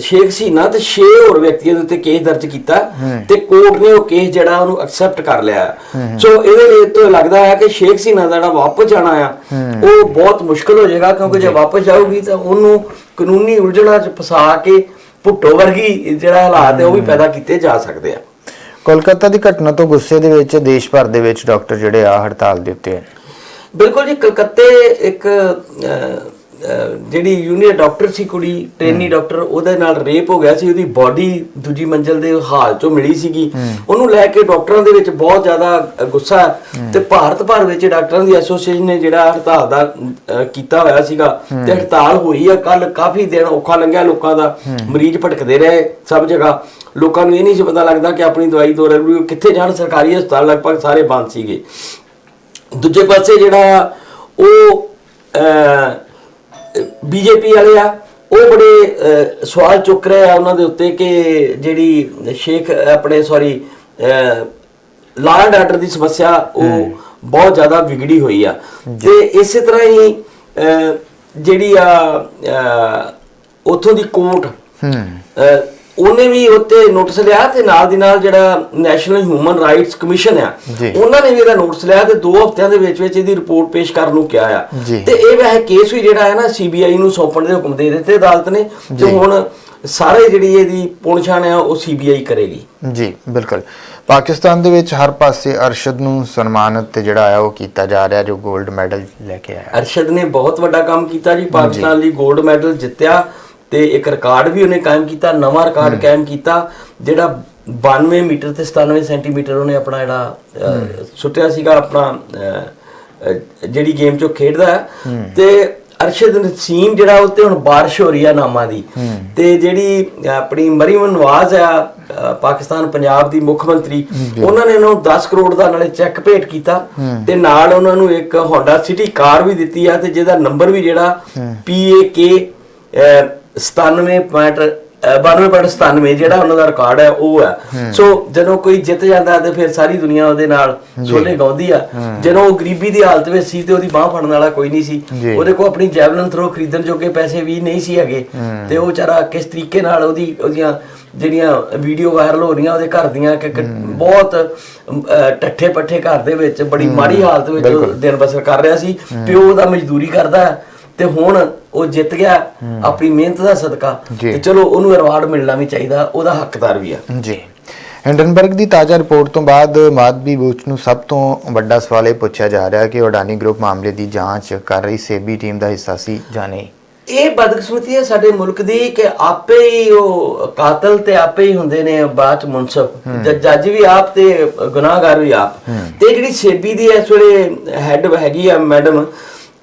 ਸ਼ੇਖ ਸੀਨਾ ਤੇ 6 ਹੋਰ ਵਿਅਕਤੀਆਂ ਦੇ ਉੱਤੇ ਕੇਸ ਦਰਜ ਕੀਤਾ ਤੇ ਕੋਰਟ ਨੇ ਉਹ ਕੇਸ ਜਿਹੜਾ ਉਹਨੂੰ ਐਕਸੈਪਟ ਕਰ ਲਿਆ। ਸੋ ਇਹਦੇ ਲਈ ਤੋਂ ਲੱਗਦਾ ਹੈ ਕਿ ਸ਼ੇਖ ਸੀਨਾ ਦਾ ਜਿਹੜਾ ਵਾਪਸ ਜਾਣਾ ਆ ਉਹ ਬਹੁਤ ਮੁਸ਼ਕਲ ਹੋ ਜਾਏਗਾ ਕਿਉਂਕਿ ਜੇ ਵਾਪਸ ਜਾਊਗੀ ਤਾਂ ਉਹਨੂੰ ਕਾਨੂੰਨੀ ਉਲਝਣਾਂ 'ਚ ਫਸਾ ਕੇ ਭੁੱਟੋ ਵਰਗੀ ਜਿਹੜਾ ਹਾਲਾਤ ਹੈ ਉਹ ਵੀ ਪੈਦਾ ਕੀਤੇ ਜਾ ਸਕਦੇ ਆ। ਕੋਲਕਾਤਾ ਦੀ ਘਟਨਾ ਤੋਂ ਗੁੱਸੇ ਦੇ ਵਿੱਚ ਦੇਸ਼ ਭਰ ਦੇ ਵਿੱਚ ਡਾਕਟਰ ਜਿਹੜੇ ਆ ਹੜਤਾਲ ਦੇ ਉੱਤੇ ਹਨ ਬਿਲਕੁਲ ਜੀ, ਕਲਕੱਤੇ ਇੱਕ ਜਿਹੜੀ ਯੂਨੀਅਰ ਡਾਕਟਰ ਸੀ ਕੁੜੀ ਟ੍ਰੇਨੀ ਡਾਕਟਰ ਉਹਦੇ ਨਾਲ ਰੇਪ ਹੋ ਗਿਆ ਸੀ ਉਹਦੀ ਬਾਡੀ ਦੂਜੀ ਮੰਜ਼ਲ ਦੇ ਹਾਲ ਚੋਂ ਮਿਲੀ ਸੀਗੀ। ਉਹਨੂੰ ਲੈ ਕੇ ਡਾਕਟਰਾਂ ਦੇ ਵਿੱਚ ਬਹੁਤ ਜ਼ਿਆਦਾ ਗੁੱਸਾ ਤੇ ਭਾਰਤ ਭਰ ਵਿੱਚ ਡਾਕਟਰਾਂ ਦੀ ਐਸੋਸੀਏਸ਼ਨ ਨੇ ਜਿਹੜਾ ਹੜਤਾਲ ਦਾ ਕੀਤਾ ਹੋਇਆ ਸੀਗਾ। ਤੇ ਹੜਤਾਲ ਹੋਈ ਆ ਕੱਲ ਕਾਫੀ ਦਿਨ ਔਖਾ ਲੰਘਿਆ ਲੋਕਾਂ ਦਾ। ਮਰੀਜ਼ ਭਟਕਦੇ ਰਹੇ ਸਭ ਜਗ੍ਹਾ। ਲੋਕਾਂ ਨੂੰ ਇਹ ਨਹੀਂ ਸੀ ਪਤਾ ਲੱਗਦਾ ਕਿ ਆਪਣੀ ਦਵਾਈ ਦੋ ਰੈਗੂਲਰ ਕਿੱਥੇ ਜਾਣ। ਸਰਕਾਰੀ ਹਸਪਤਾਲ ਲਗਭਗ ਸਾਰੇ ਬੰਦ ਸੀਗੇ। ਦੂਜੇ ਪਾਸੇ ਜਿਹੜਾ ਉਹ ਬੀਜੇਪੀ ਵਾਲੇ ਆ ਉਹ ਬੜੇ ਸਵਾਲ ਚੁੱਕ ਰਹੇ ਆ ਉਹਨਾਂ ਦੇ ਉੱਤੇ ਕਿ ਜਿਹੜੀ ਸ਼ੇਖ ਆਪਣੇ ਸੌਰੀ ਲਾਅ ਐਂਡ ਆਰਡਰ ਦੀ ਸਮੱਸਿਆ ਉਹ ਬਹੁਤ ਜ਼ਿਆਦਾ ਵਿਗੜੀ ਹੋਈ ਆ। ਤੇ ਇਸੇ ਤਰ੍ਹਾਂ ਹੀ ਜਿਹੜੀ ਆ ਉੱਥੋਂ ਦੀ ਕੋਰਟ ਹੂੰ। ਉਹਨੇ ਵੀ ਉੱਤੇ ਨੋਟਿਸ ਲਿਆ ਤੇ ਨਾਲ ਦੀ ਨਾਲ ਜਿਹੜਾ ਨੈਸ਼ਨਲ ਹਿਊਮਨ ਰਾਈਟਸ ਕਮਿਸ਼ਨ ਆ। ਉਹਨਾਂ ਨੇ ਵੀ ਇਹਦਾ ਨੋਟਿਸ ਲਿਆ ਤੇ 2 ਹਫ਼ਤਿਆਂ ਦੇ ਵਿੱਚ ਵਿੱਚ ਇਹਦੀ ਰਿਪੋਰਟ ਪੇਸ਼ ਕਰਨ ਨੂੰ ਕਿਹਾ ਆ। ਤੇ ਇਹ ਵੈਸੇ ਕੇਸ ਵੀ ਜਿਹੜਾ ਹੈ ਨਾ ਸੀਬੀਆਈ ਨੂੰ ਸੌਂਪਣ ਦੇ ਹੁਕਮ ਦੇ ਦਿੱਤੇ ਅਦਾਲਤ ਨੇ ਤੇ ਹੁਣ ਸਾਰੇ ਜਿਹੜੀ ਇਹਦੀ ਪੁਣਛਾਣ ਆ ਉਹ ਸੀਬੀਆਈ ਕਰੇਗੀ। ਜੀ ਬਿਲਕੁਲ। ਪਾਕਿਸਤਾਨ ਦੇ ਵਿੱਚ ਹਰ ਪਾਸੇ ਅਰਸ਼ਦ ਨੂੰ ਸਨਮਾਨਿਤ ਤੇ ਜਿਹੜਾ ਆ ਉਹ ਕੀਤਾ ਜਾ ਰਿਹਾ ਜੋ 골ਡ ਮੈਡਲ ਲੈ ਕੇ ਆਇਆ। ਅਰਸ਼ਦ ਨੇ ਬਹੁਤ ਵੱਡਾ ਕੰਮ ਕੀਤਾ ਜੀ ਪਾਕਿਸਤਾਨ ਲਈ 골ਡ ਮੈਡਲ ਜਿੱਤਿਆ। ਤੇ ਇੱਕ ਰਿਕਾਰਡ ਵੀ ਉਹਨੇ ਕਾਇਮ ਕੀਤਾ ਨਵਾਂ ਰਿਕਾਰਡ ਕਾਇਮ ਕੀਤਾ ਜਿਹੜਾ 92 ਮੀਟਰ ਤੇ 97 ਸੈਂਟੀਮੀਟਰ ਉਹਨੇ ਆਪਣਾ ਜਿਹੜਾ ਸੁੱਟਿਆ ਸੀਗਾ ਆਪਣਾ ਜਿਹੜੀ ਗੇਮ ਚੋਂ ਖੇਡਦਾ ਹੈ। ਤੇ ਅਰਸ਼ਦ ਨਸੀਮ ਜਿਹੜਾ ਉੱਤੇ ਹੁਣ ਬਾਰਿਸ਼ ਹੋ ਰਹੀ ਆ ਨਾਮਾਂ ਦੀ। ਤੇ ਜਿਹੜੀ ਆਪਣੀ ਮਰੀਮ ਨਵਾਜ਼ ਆ ਪਾਕਿਸਤਾਨ ਪੰਜਾਬ ਦੀ ਮੁੱਖ ਮੰਤਰੀ ਉਹਨਾਂ ਨੇ ਉਹਨੂੰ 10 ਕਰੋੜ ਦਾ ਨਾਲੇ ਚੈੱਕ ਭੇਟ ਕੀਤਾ। ਤੇ ਨਾਲ ਉਹਨਾਂ ਨੂੰ ਇੱਕ ਹੋਂਡਾ ਸਿਟੀ ਕਾਰ ਵੀ ਦਿੱਤੀ ਆ ਤੇ ਜਿਹਦਾ ਨੰਬਰ ਵੀ ਜਿਹੜਾ PAK 97 92.97 ਜਿਹੜਾ ਉਹਨਾਂ ਦਾ ਰਿਕਾਰਡ ਹੈ ਉਹ ਹੈ। ਸੋ ਜਦੋਂ ਕੋਈ ਜਿੱਤ ਜਾਂਦਾ ਤੇ ਫਿਰ ਸਾਰੀ ਦੁਨੀਆ ਉਹਦੇ ਨਾਲ ਛੋਲੇ ਗਾਉਂਦੀ ਆ। ਜਦੋਂ ਉਹ ਗਰੀਬੀ ਦੀ ਹਾਲਤ ਵਿੱਚ ਸੀ ਤੇ ਉਹਦੀ ਬਾਹ ਫੜਨ ਵਾਲਾ ਕੋਈ ਨਹੀਂ ਸੀ। ਉਹਦੇ ਕੋਲ ਆਪਣੀ ਜੈਵਲਨ ਥਰੋ ਖਰੀਦਣ ਜੋਗੇ ਪੈਸੇ ਵੀ ਨਹੀਂ ਸੀ ਹੈਗੇ। ਤੇ ਉਹ ਵਿਚਾਰਾ ਕਿਸ ਤਰੀਕੇ ਨਾਲ ਉਹਦੀ ਉਹਦੀਆਂ ਜਿਹੜੀਆਂ ਵੀਡੀਓ ਵਾਇਰਲ ਹੋ ਰਹੀਆਂ ਉਹਦੇ ਘਰ ਦੀਆਂ ਕਿ ਬਹੁਤ ਟੱਠੇ ਪੱਠੇ ਘਰ ਦੇ ਵਿੱਚ ਬੜੀ ਮਾੜੀ ਹਾਲਤ ਵਿੱਚ ਦਿਨ ਬਸਰ ਕਰ ਰਿਹਾ ਸੀ। ਪਿਓ ਉਹਦਾ ਮਜ਼ਦੂਰੀ ਕਰਦਾ ਹੈ। ਤੇ ਹੁਣ ਉਹ ਜਿੱਤ ਗਿਆ ਆਪਣੀ ਮਿਹਨਤ ਦਾ ਸਦਕਾ। ਤੇ ਚਲੋ ਉਹਨੂੰ ਅਵਾਰਡ ਮਿਲਣਾ ਵੀ ਚਾਹੀਦਾ ਉਹਦਾ ਹੱਕਦਾਰ ਵੀ ਆ। ਜੀ। ਹਿੰਡਨਬਰਗ ਦੀ ਤਾਜ਼ਾ ਰਿਪੋਰਟ ਤੋਂ ਬਾਅਦ ਮਾਦਵੀ ਬੂਚ ਨੂੰ ਸਭ ਤੋਂ ਵੱਡਾ ਸਵਾਲ ਇਹ ਪੁੱਛਿਆ ਜਾ ਰਿਹਾ ਕਿ ਅਡਾਨੀ ਗਰੁੱਪ ਮਾਮਲੇ ਦੀ ਜਾਂਚ ਕਰ ਰਹੀ ਸੇਬੀ ਟੀਮ ਦਾ ਹਿੱਸਾ ਸੀ ਜਾਂ ਨਹੀਂ। ਇਹ ਬਦਕਿਸਮਤੀ ਹੈ ਸਾਡੇ ਮੁਲਕ ਦੀ ਕਿ ਆਪੇ ਹੀ ਉਹ ਕਾਤਲ ਤੇ ਆਪੇ ਹੀ ਹੁੰਦੇ ਨੇ ਬਾਅਦ ਚ ਜ- ਜੱਜ ਵੀ ਆਪ ਤੇ ਗੁਨਾਹਗਾਰ ਵੀ ਆਪ। ਤੇ ਜਿਹੜੀ ਸੇਬੀ ਦੀ ਇਸ ਵੇਲੇ ਹੈੱਡ ਹੈਗੀ ਆ ਮੈਡਮ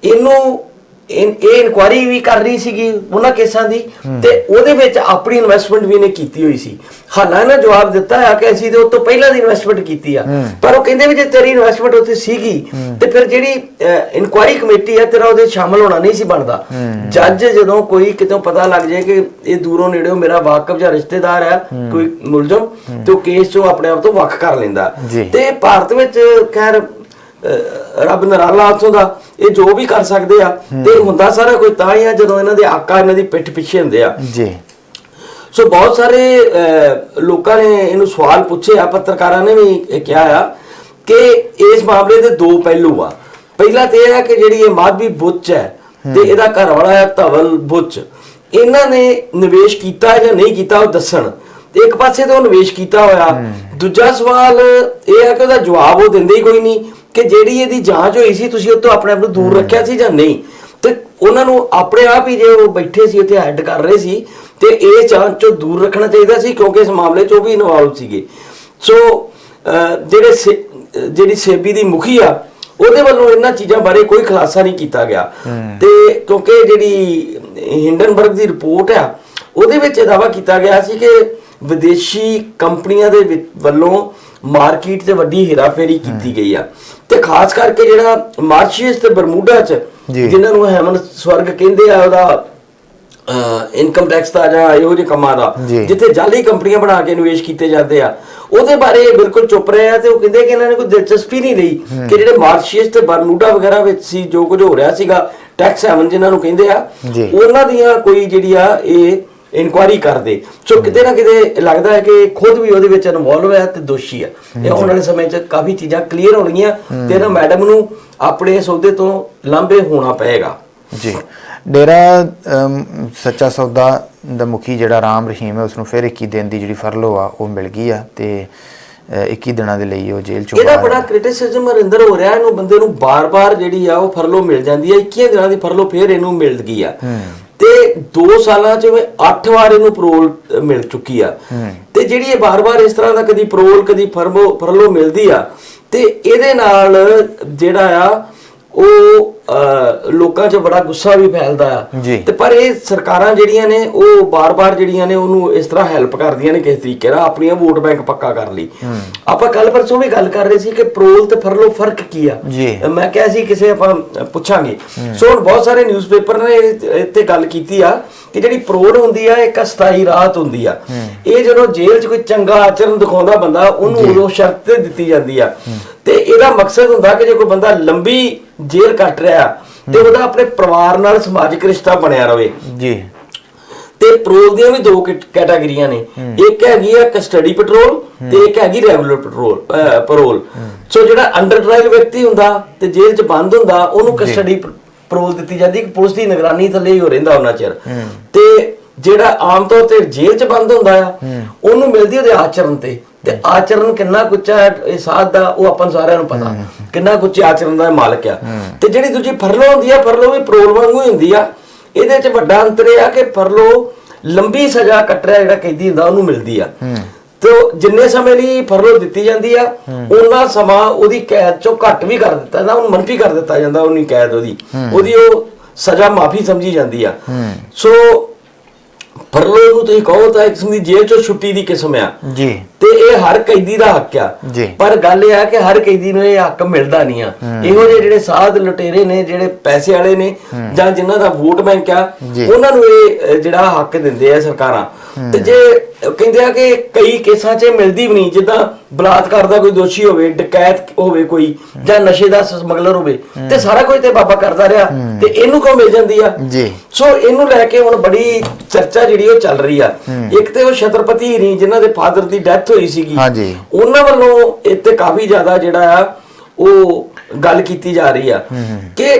ਇਹਨੂੰ ਇਹ ਇਹ ਇਨਕੁਆਰੀ ਵੀ ਕਰ ਰਹੀ ਸੀਗੀ ਉਹਨਾਂ ਕੇਸਾਂ ਦੀ ਤੇ ਉਹਦੇ ਵਿੱਚ ਆਪਣੀ ਇਨਵੈਸਟਮੈਂਟ ਵੀ ਇਹਨੇ ਕੀਤੀ ਹੋਈ ਸੀ। ਹਾਲਾਂ ਇਹਨਾਂ ਜਵਾਬ ਦਿੱਤਾ ਹੈ ਕਿ ਅਸੀਂ ਤੇ ਉਹ ਤੋਂ ਪਹਿਲਾਂ ਦੀ ਇਨਵੈਸਟਮੈਂਟ ਕੀਤੀ ਆ। ਪਰ ਉਹ ਕਹਿੰਦੇ ਵੀ ਜੇ ਤੇਰੀ ਇਨਵੈਸਟਮੈਂਟ ਉੱਥੇ ਸੀਗੀ ਤੇ ਫਿਰ ਜਿਹੜੀ ਇਨਕੁਆਰੀ ਕਮੇਟੀ ਹੈ ਤੇਰਾ ਉਹਦੇ ਸ਼ਾਮਲ ਹੋਣਾ ਨਹੀਂ ਸੀ ਬਣਦਾ। ਜੱਜ ਜਦੋਂ ਕੋਈ ਕਿਤੋਂ ਪਤਾ ਲੱਗ ਜਾਏ ਕਿ ਇਹ ਦੂਰੋਂ ਨੇੜਿਓਂ ਮੇਰਾ ਵਾਕਫ ਜਾਂ ਰਿਸ਼ਤੇਦਾਰ ਹੈ। ਕੋਈ ਮੁਲਜ਼ਮ ਤੇ ਉਹ ਕੇਸ 'ਚੋਂ ਆਪਣੇ ਆਪ ਤੋਂ ਵੱਖ ਕਰ ਲੈਂਦਾ। ਤੇ ਭਾਰਤ ਵਿੱਚ ਖੈਰ ਰੱਬ ਨਰਾਲਾ ਹੱਥੋਂ ਦਾ ਇਹ ਜੋ ਵੀ ਕਰ ਸਕਦੇ ਆ ਤੇ ਹੁੰਦਾ ਸਾਰਾ ਕੋਈ ਤਾਂ ਹੀ ਆ ਜਦੋਂ ਇਹਨਾਂ ਦੇ ਆਕਾ ਇਹਨਾਂ ਦੀ ਪਿੱਠ ਪਿੱਛੇ ਹੁੰਦੇ ਆ। ਜੀ। ਸੋ ਬਹੁਤ ਸਾਰੇ ਲੋਕਾਂ ਨੇ ਇਹਨੂੰ ਸਵਾਲ ਪੁੱਛੇ ਆ ਪੱਤਰਕਾਰਾਂ ਨੇ ਵੀ ਇਹ ਕਿਹਾ ਆ ਕਿ ਇਸ ਮਾਮਲੇ ਦੇ ਦੋ ਪਹਿਲੂ ਆ। ਪਹਿਲਾ ਤੇ ਇਹ ਹੈ ਕਿ ਜਿਹੜੀ ਇਹ ਮਾਧਵੀ ਬੁੱਚ ਹੈ ਤੇ ਇਹਦਾ ਘਰ ਵਾਲਾ ਹੈ ਧਵਲ ਬੁੱਚ। ਇਹਨਾਂ ਨੇ ਨਿਵੇਸ਼ ਕੀਤਾ ਜਾਂ ਨਹੀਂ ਕੀਤਾ ਉਹ ਦੱਸਣ। ਤੇ ਇੱਕ ਪਾਸੇ ਤੇ ਉਹ ਨਿਵੇਸ਼ ਕੀਤਾ ਹੋਇਆ। ਦੂਜਾ ਸਵਾਲ ਇਹ ਹੈ ਕਿ ਉਹਦਾ ਜਵਾਬ ਉਹ ਦਿੰਦੇ ਹੀ ਕੋਈ ਨਹੀਂ। ਕਿ ਜਿਹੜੀ ਇਹਦੀ ਜਾਂਚ ਹੋਈ ਸੀ ਤੁਸੀਂ ਉਹ ਤੋਂ ਆਪਣੇ ਆਪ ਨੂੰ ਦੂਰ ਰੱਖਿਆ ਸੀ ਜਾਂ ਨਹੀਂ? ਤੇ ਉਹਨਾਂ ਨੂੰ ਆਪਣੇ ਆਪ ਹੀ ਜੇ ਉਹ ਬੈਠੇ ਸੀ ਉੱਥੇ ਹੈਡ ਕਰ ਰਹੇ ਸੀ ਤੇ ਇਹ ਜਾਂਚ ਚੋਂ ਦੂਰ ਰੱਖਣਾ ਚਾਹੀਦਾ ਸੀ ਕਿਉਂਕਿ ਇਸ ਮਾਮਲੇ 'ਚ ਉਹ ਵੀ ਇਨਵੋਲਵ ਸੀਗੇ। ਸੋ ਜਿਹੜੇ ਜਿਹੜੀ ਸੇਬੀ ਦੀ ਮੁਖੀ ਆ ਉਹਦੇ ਵੱਲੋਂ ਇਹਨਾਂ ਚੀਜ਼ਾਂ ਬਾਰੇ ਕੋਈ ਖੁਲਾਸਾ ਨਹੀਂ ਕੀਤਾ ਗਿਆ। ਤੇ ਕਿਉਂਕਿ ਜਿਹੜੀ ਹਿੰਡਨਬਰਗ ਦੀ ਰਿਪੋਰਟ ਆ ਉਹਦੇ ਵਿੱਚ ਇਹ ਦਾਵਾ ਕੀਤਾ ਗਿਆ ਸੀ ਕਿ ਵਿਦੇਸ਼ੀ ਕੰਪਨੀਆਂ ਦੇ ਵੱਲੋਂ ਮਾਰਕੀਟ 'ਚ ਵੱਡੀ ਹੇਰਾਫੇਰੀ ਕੀਤੀ ਗਈ ਆ ਤੇ ਖਾਸ ਕਰਕੇ ਜਿਹੜਾ ਮਾਰਸ਼ੀਅਸ ਤੇ ਬਰਮੂਡਾ 'ਚ। ਜਿਨ੍ਹਾਂ ਨੂੰ ਹੈਮਨ ਸਵਰਗ ਕਹਿੰਦੇ ਆ ਉਹਦਾ ਇਨਕਮ ਟੈਕਸ ਦਾ ਜਾਂ ਇਹੋ ਜਿਹੇ ਕੰਮਾਂ ਦਾ। ਜਿੱਥੇ ਜਾਲੀ ਕੰਪਨੀਆਂ ਬਣਾ ਕੇ ਨਿਵੇਸ਼ ਕੀਤੇ ਜਾਂਦੇ ਆ ਉਹਦੇ ਬਾਰੇ ਬਿਲਕੁਲ ਚੁੱਪ ਰਹੇ ਆ ਤੇ ਉਹ ਕਹਿੰਦੇ ਕਿ ਇਹਨਾਂ ਨੇ ਕੋਈ ਦਿਲਚਸਪੀ ਨਹੀਂ ਲਈ ਕਿ ਜਿਹੜੇ ਮਾਰਸ਼ੀਅਸ ਤੇ ਬਰਮੂਡਾ ਵਗੈਰਾ ਵਿੱਚ ਸੀ ਜੋ ਕੁਝ ਹੋ ਰਿਹਾ ਸੀਗਾ ਟੈਕਸ ਹੈਵਨ ਜਿਨ੍ਹਾਂ ਨੂੰ ਕਹਿੰਦੇ ਆ। ਉਹਨਾਂ ਦੀਆਂ ਕੋਈ ਜਿਹੜੀ ਆ ਇਹ ਇਨਕੁਆਰੀ ਕਰਦੇ। ਸੋ ਕਿਤੇ ਨਾ ਕਿਤੇ ਲੱਗਦਾ ਹੈ ਕਿ ਖੁਦ ਵੀ ਉਹਦੇ ਵਿੱਚ ਇਨਵੋਲਵ ਹੈ ਤੇ ਦੋਸ਼ੀ ਹੈ। ਇਹ ਆਉਣ ਵਾਲੇ ਸਮੇਂ 'ਚ ਕਾਫੀ ਚੀਜ਼ਾਂ ਕਲੀਅਰ ਹੋਣਗੀਆਂ ਤੇ ਇਹਨਾਂ ਮੈਡਮ ਨੂੰ ਆਪਣੇ ਸੌਦੇ ਤੋਂ ਲਾਂਭੇ ਹੋਣਾ ਪਏਗਾ। ਜੀ। ਡੇਰਾ ਸੱਚਾ ਸੌਦਾ ਦਾ ਮੁਖੀ ਜਿਹੜਾ ਰਾਮ ਰਹੀਮ ਹੈ ਉਸ ਨੂੰ ਫਿਰ 21 ਦਿਨ ਦੀ ਜਿਹੜੀ ਫਰਲੋ ਆ ਉਹ ਮਿਲ ਗਈ ਆ ਤੇ ਅ, 21 ਦਿਨਾਂ ਦੇ ਲਈ ਉਹ ਜੇਲ੍ਹ ਚੋਂ ਇਹਦਾ ਬੜਾ ਕ੍ਰਿਟਿਸਿਜ਼ਮ ਅਰਿੰਦਰ ਹੋ ਰਿਹਾ ਇਹਨੂੰ ਬੰਦੇ ਨੂੰ ਬਾਰ-ਬਾਰ ਜਿਹੜੀ ਆ ਉਹ ਫਰਲੋ ਮਿਲ ਜਾਂਦੀ ਹੈ 21 ਦਿਨਾਂ ਦੀ ਫਰਲੋ ਫੇਰ ਇਹਨੂੰ ਮਿਲ ਗਈ ਆ ਤੇ 2 ਸਾਲਾਂ ਚ ਵੀ 8 ਵਾਰ ਇਹਨੂੰ ਪਰੋਲ ਮਿਲ ਚੁੱਕੀ ਆ। ਤੇ ਜਿਹੜੀ ਇਹ ਬਾਰ-ਬਾਰ ਇਸ ਤਰ੍ਹਾਂ ਦਾ ਕਦੀ ਪਰੋਲ ਕਦੀ ਫਰਮੋ ਫਰਲੋ ਮਿਲਦੀ ਆ ਤੇ ਇਹਦੇ ਨਾਲ ਜਿਹੜਾ ਆ ਉਹ ਲੋਕਾਂ 'ਚ ਬੜਾ ਗੁੱਸਾ ਵੀ ਫੈਲਦਾ ਆ। ਤੇ ਪਰ ਇਹ ਸਰਕਾਰਾਂ ਜਿਹੜੀਆਂ ਨੇ ਉਹ ਬਾਰ-ਬਾਰ ਜਿਹੜੀਆਂ ਨੇ ਉਹਨੂੰ ਇਸ ਤਰ੍ਹਾਂ ਹੈਲਪ ਕਰਦੀਆਂ ਨੇ ਕਿਸੇ ਤਰੀਕੇ ਨਾਲ ਆਪਣੀਆਂ ਵੋਟ ਬੈਂਕ ਪੱਕਾ ਕਰ ਲਈ। ਆਪਾਂ ਕੱਲ ਪਰਸੋਂ ਵੀ ਗੱਲ ਕਰ ਰਹੇ ਸੀ ਕਿ ਪ੍ਰੋਲ ਤੇ ਫਰਲੋ ਫ਼ਰਕ ਕੀ ਆ। ਮੈਂ ਕਿਹਾ ਸੀ ਕਿਸੇ ਆਪਾਂ ਪੁੱਛਾਂਗੇ। ਸੋ ਹੁਣ ਬਹੁਤ ਸਾਰੇ ਨਿਊਜ਼ਪੇਪਰ ਨੇ ਇੱਥੇ ਗੱਲ ਕੀਤੀ ਆ ਕਿ ਜਿਹੜੀ ਪ੍ਰੋਲ ਹੁੰਦੀ ਆ ਇੱਕ ਅਸਥਾਈ ਰਾਹਤ ਹੁੰਦੀ ਆ। ਇਹ ਜਦੋਂ ਜੇਲ੍ਹ 'ਚ ਕੋਈ ਚੰਗਾ ਆਚਰਣ ਦਿਖਾਉਂਦਾ ਬੰਦਾ ਉਹਨੂੰ ਉਦੋਂ ਸ਼ਰਤ ਤੇ ਦਿੱਤੀ ਜਾਂਦੀ ਆ। ਤੇ ਇਹਦਾ ਮਕਸਦ ਹੁੰਦਾ ਕਿ ਜੇ ਕੋਈ ਬੰਦਾ ਲੰਬੀ ਜੇਲ੍ਹ ਕੱਟ ਰਿਹਾ ਤੇ ਉਹਦਾ ਆਪਣੇ ਪਰਿਵਾਰ ਨਾਲ ਸਮਾਜਿਕ ਰਿਸ਼ਤਾ ਬਣਿਆ ਰਵੇ। ਜੀ। ਤੇ ਪੈਟਰੋਲ ਦੀਆਂ ਵੀ ਦੋ ਕੈਟ- ਕੈਟਾਗਰੀਆਂ ਨੇ। ਇੱਕ ਹੈਗੀ ਆ ਕਸਟਡੀ ਪੈਟਰੋਲ ਤੇ ਇੱਕ ਹੈਗੀ ਰੈਗੂਲਰ ਪੈਟਰੋਲ ਪੈਰੋਲ ਸੋ ਜਿਹੜਾ ਅੰਡਰ ਟ੍ਰਾਇਲ ਵਿਅਕਤੀ ਹੁੰਦਾ ਤੇ ਜੇਲ੍ਹ 'ਚ ਬੰਦ ਹੁੰਦਾ ਉਹਨੂੰ ਕਸਟਡੀ ਪੈਟਰੋਲ ਦਿੱਤੀ ਜਾਂਦੀ। ਕਿ ਪੁਲਿਸ ਦੀ ਨਿਗਰਾਨੀ ਥੱਲੇ ਹੀ ਹੋ ਰਹਿੰਦਾ ਉਹਨਾਂ ਚਿਰ। ਤੇ ਜਿਹੜਾ ਆਮ ਤੌਰ ਤੇ ਜੇਲ੍ਹ 'ਚ ਬੰਦ ਹੁੰਦਾ ਆ ਉਹਨੂੰ ਮਿਲਦੀ ਉਹਦੇ ਆਚਰਣ ਤੇ। ਤੇ ਆਚਰਣ ਕਿੰਨਾ ਕੁੱਚਾ ਹੈ ਇਹ ਸਾਧ ਦਾ ਉਹ ਆਪਾਂ ਸਾਰਿਆਂ ਨੂੰ ਪਤਾ। ਕਿੰਨਾ ਕੁੱਚੇ ਆਚਰਣ ਦਾ ਮਾਲਕ ਆ। ਤੇ ਜਿਹੜੀ ਦੂਜੀ ਫਰਲੋ ਹੁੰਦੀ ਆ ਫਰਲੋ ਵੀ ਪੈਰੋਲ ਵਾਂਗੂ ਹੀ ਹੁੰਦੀ ਆ। ਇਹਦੇ 'ਚ ਵੱਡਾ ਅੰਤਰ ਇਹ ਆ ਕਿ ਫਰਲੋ ਲੰਬੀ ਸਜ਼ਾ ਕੱਟ ਰਿਹਾ ਜਿਹੜਾ ਕੈਦੀ ਹੁੰਦਾ ਉਹਨੂੰ ਮਿਲਦੀ ਆ। ਤੇ ਜਿੰਨੇ ਸਮੇਂ ਲਈ ਫਰਲੋ ਦਿੱਤੀ ਜਾਂਦੀ ਆ ਉਹਨਾਂ ਸਮਾਂ ਉਹਦੀ ਕੈਦ ਚੋਂ ਘੱਟ ਵੀ ਕਰ ਦਿੱਤਾ ਜਾਂਦਾ ਉਹਨੂੰ ਮੰਫੀ ਕਰ ਦਿੱਤਾ ਜਾਂਦਾ ਉਹਨੀ ਕੈਦ ਉਹਦੀ। ਉਹਦੀ ਉਹ ਸਜ਼ਾ ਮਾਫੀ ਸਮਝੀ ਜਾਂਦੀ ਆ। ਸੋ ਫਰਲੋ ਨੂੰ ਤੁਸੀਂ ਕਹੋ ਤਾਂ ਇੱਕ ਕਿਸਮ ਦੀ ਜੇਲ੍ਹ ਚੋਂ ਛੁੱਟੀ ਦੀ ਕਿਸਮ ਆ। ਜੀ। ਤੇ ਇਹ ਹਰ ਕੈਦੀ ਦਾ ਹੱਕ ਆ। ਪਰ ਗੱਲ ਇਹ ਆ ਕਿ ਹਰ ਕੈਦੀ ਨੂੰ ਇਹ ਹੱਕ ਮਿਲਦਾ ਨਹੀਂ ਆ। ਇਹੋ ਜਿਹੇ ਜਿਹੜੇ ਸਾਧ ਲੁਟੇਰੇ ਨੇ ਜਿਹੜੇ ਪੈਸੇ ਵਾਲੇ ਨੇ ਜਾਂ ਜਿਨ੍ਹਾਂ ਦਾ ਵੋਟ ਬੈਂਕ ਆ। ਉਹਨਾਂ ਨੂੰ ਇਹ ਜਿਹੜਾ ਹੱਕ ਦਿੰਦੇ ਆ ਸਰਕਾਰਾਂ। ਤੇ ਜੇ ਕਹਿੰਦੇ ਆ ਕਿ ਕਈ ਕੇਸਾਂ 'ਚ ਮਿਲਦੀ ਵੀ ਨਹੀਂ ਜਿੱਦਾਂ ਬਲਾਤਕਾਰ ਦਾ ਕੋਈ ਦੋਸ਼ੀ ਹੋਵੇ ਡਕੈਤ ਹੋਵੇ ਕੋਈ ਜਾਂ ਨਸ਼ੇ ਦਾ ਸਮਗਲਰ ਹੋਵੇ ਤੇ ਸਾਰਾ ਕੁਝ ਤੇ ਬਾਬਾ ਕਰਦਾ ਰਿਹਾ ਤੇ ਇਹਨੂੰ ਕਿਉਂ ਮਿਲ ਜਾਂਦੀ ਆ? ਜੀ। ਸੋ ਇਹਨੂੰ ਲੈ ਕੇ ਹੁਣ ਬੜੀ ਚਰਚਾ ਜਿਹੜੀ ਉਹ ਚੱਲ ਰਹੀ ਆ। ਇੱਕ ਤੇ ਉਹ ਛਤਰਪਤੀ ਹੀਰੀ ਜਿਨ੍ਹਾਂ ਦੇ ਫਾਦਰ ਦੀ ਡੈਥ ਹੋਈ ਸੀਗੀ। ਹਾਂਜੀ। ਉਹਨਾਂ ਵੱਲੋਂ ਇੱਥੇ ਕਾਫੀ ਜ਼ਿਆਦਾ ਜਿਹੜਾ ਆ ਉਹ ਗੱਲ ਕੀਤੀ ਜਾ ਰਹੀ ਆ। ਕਿ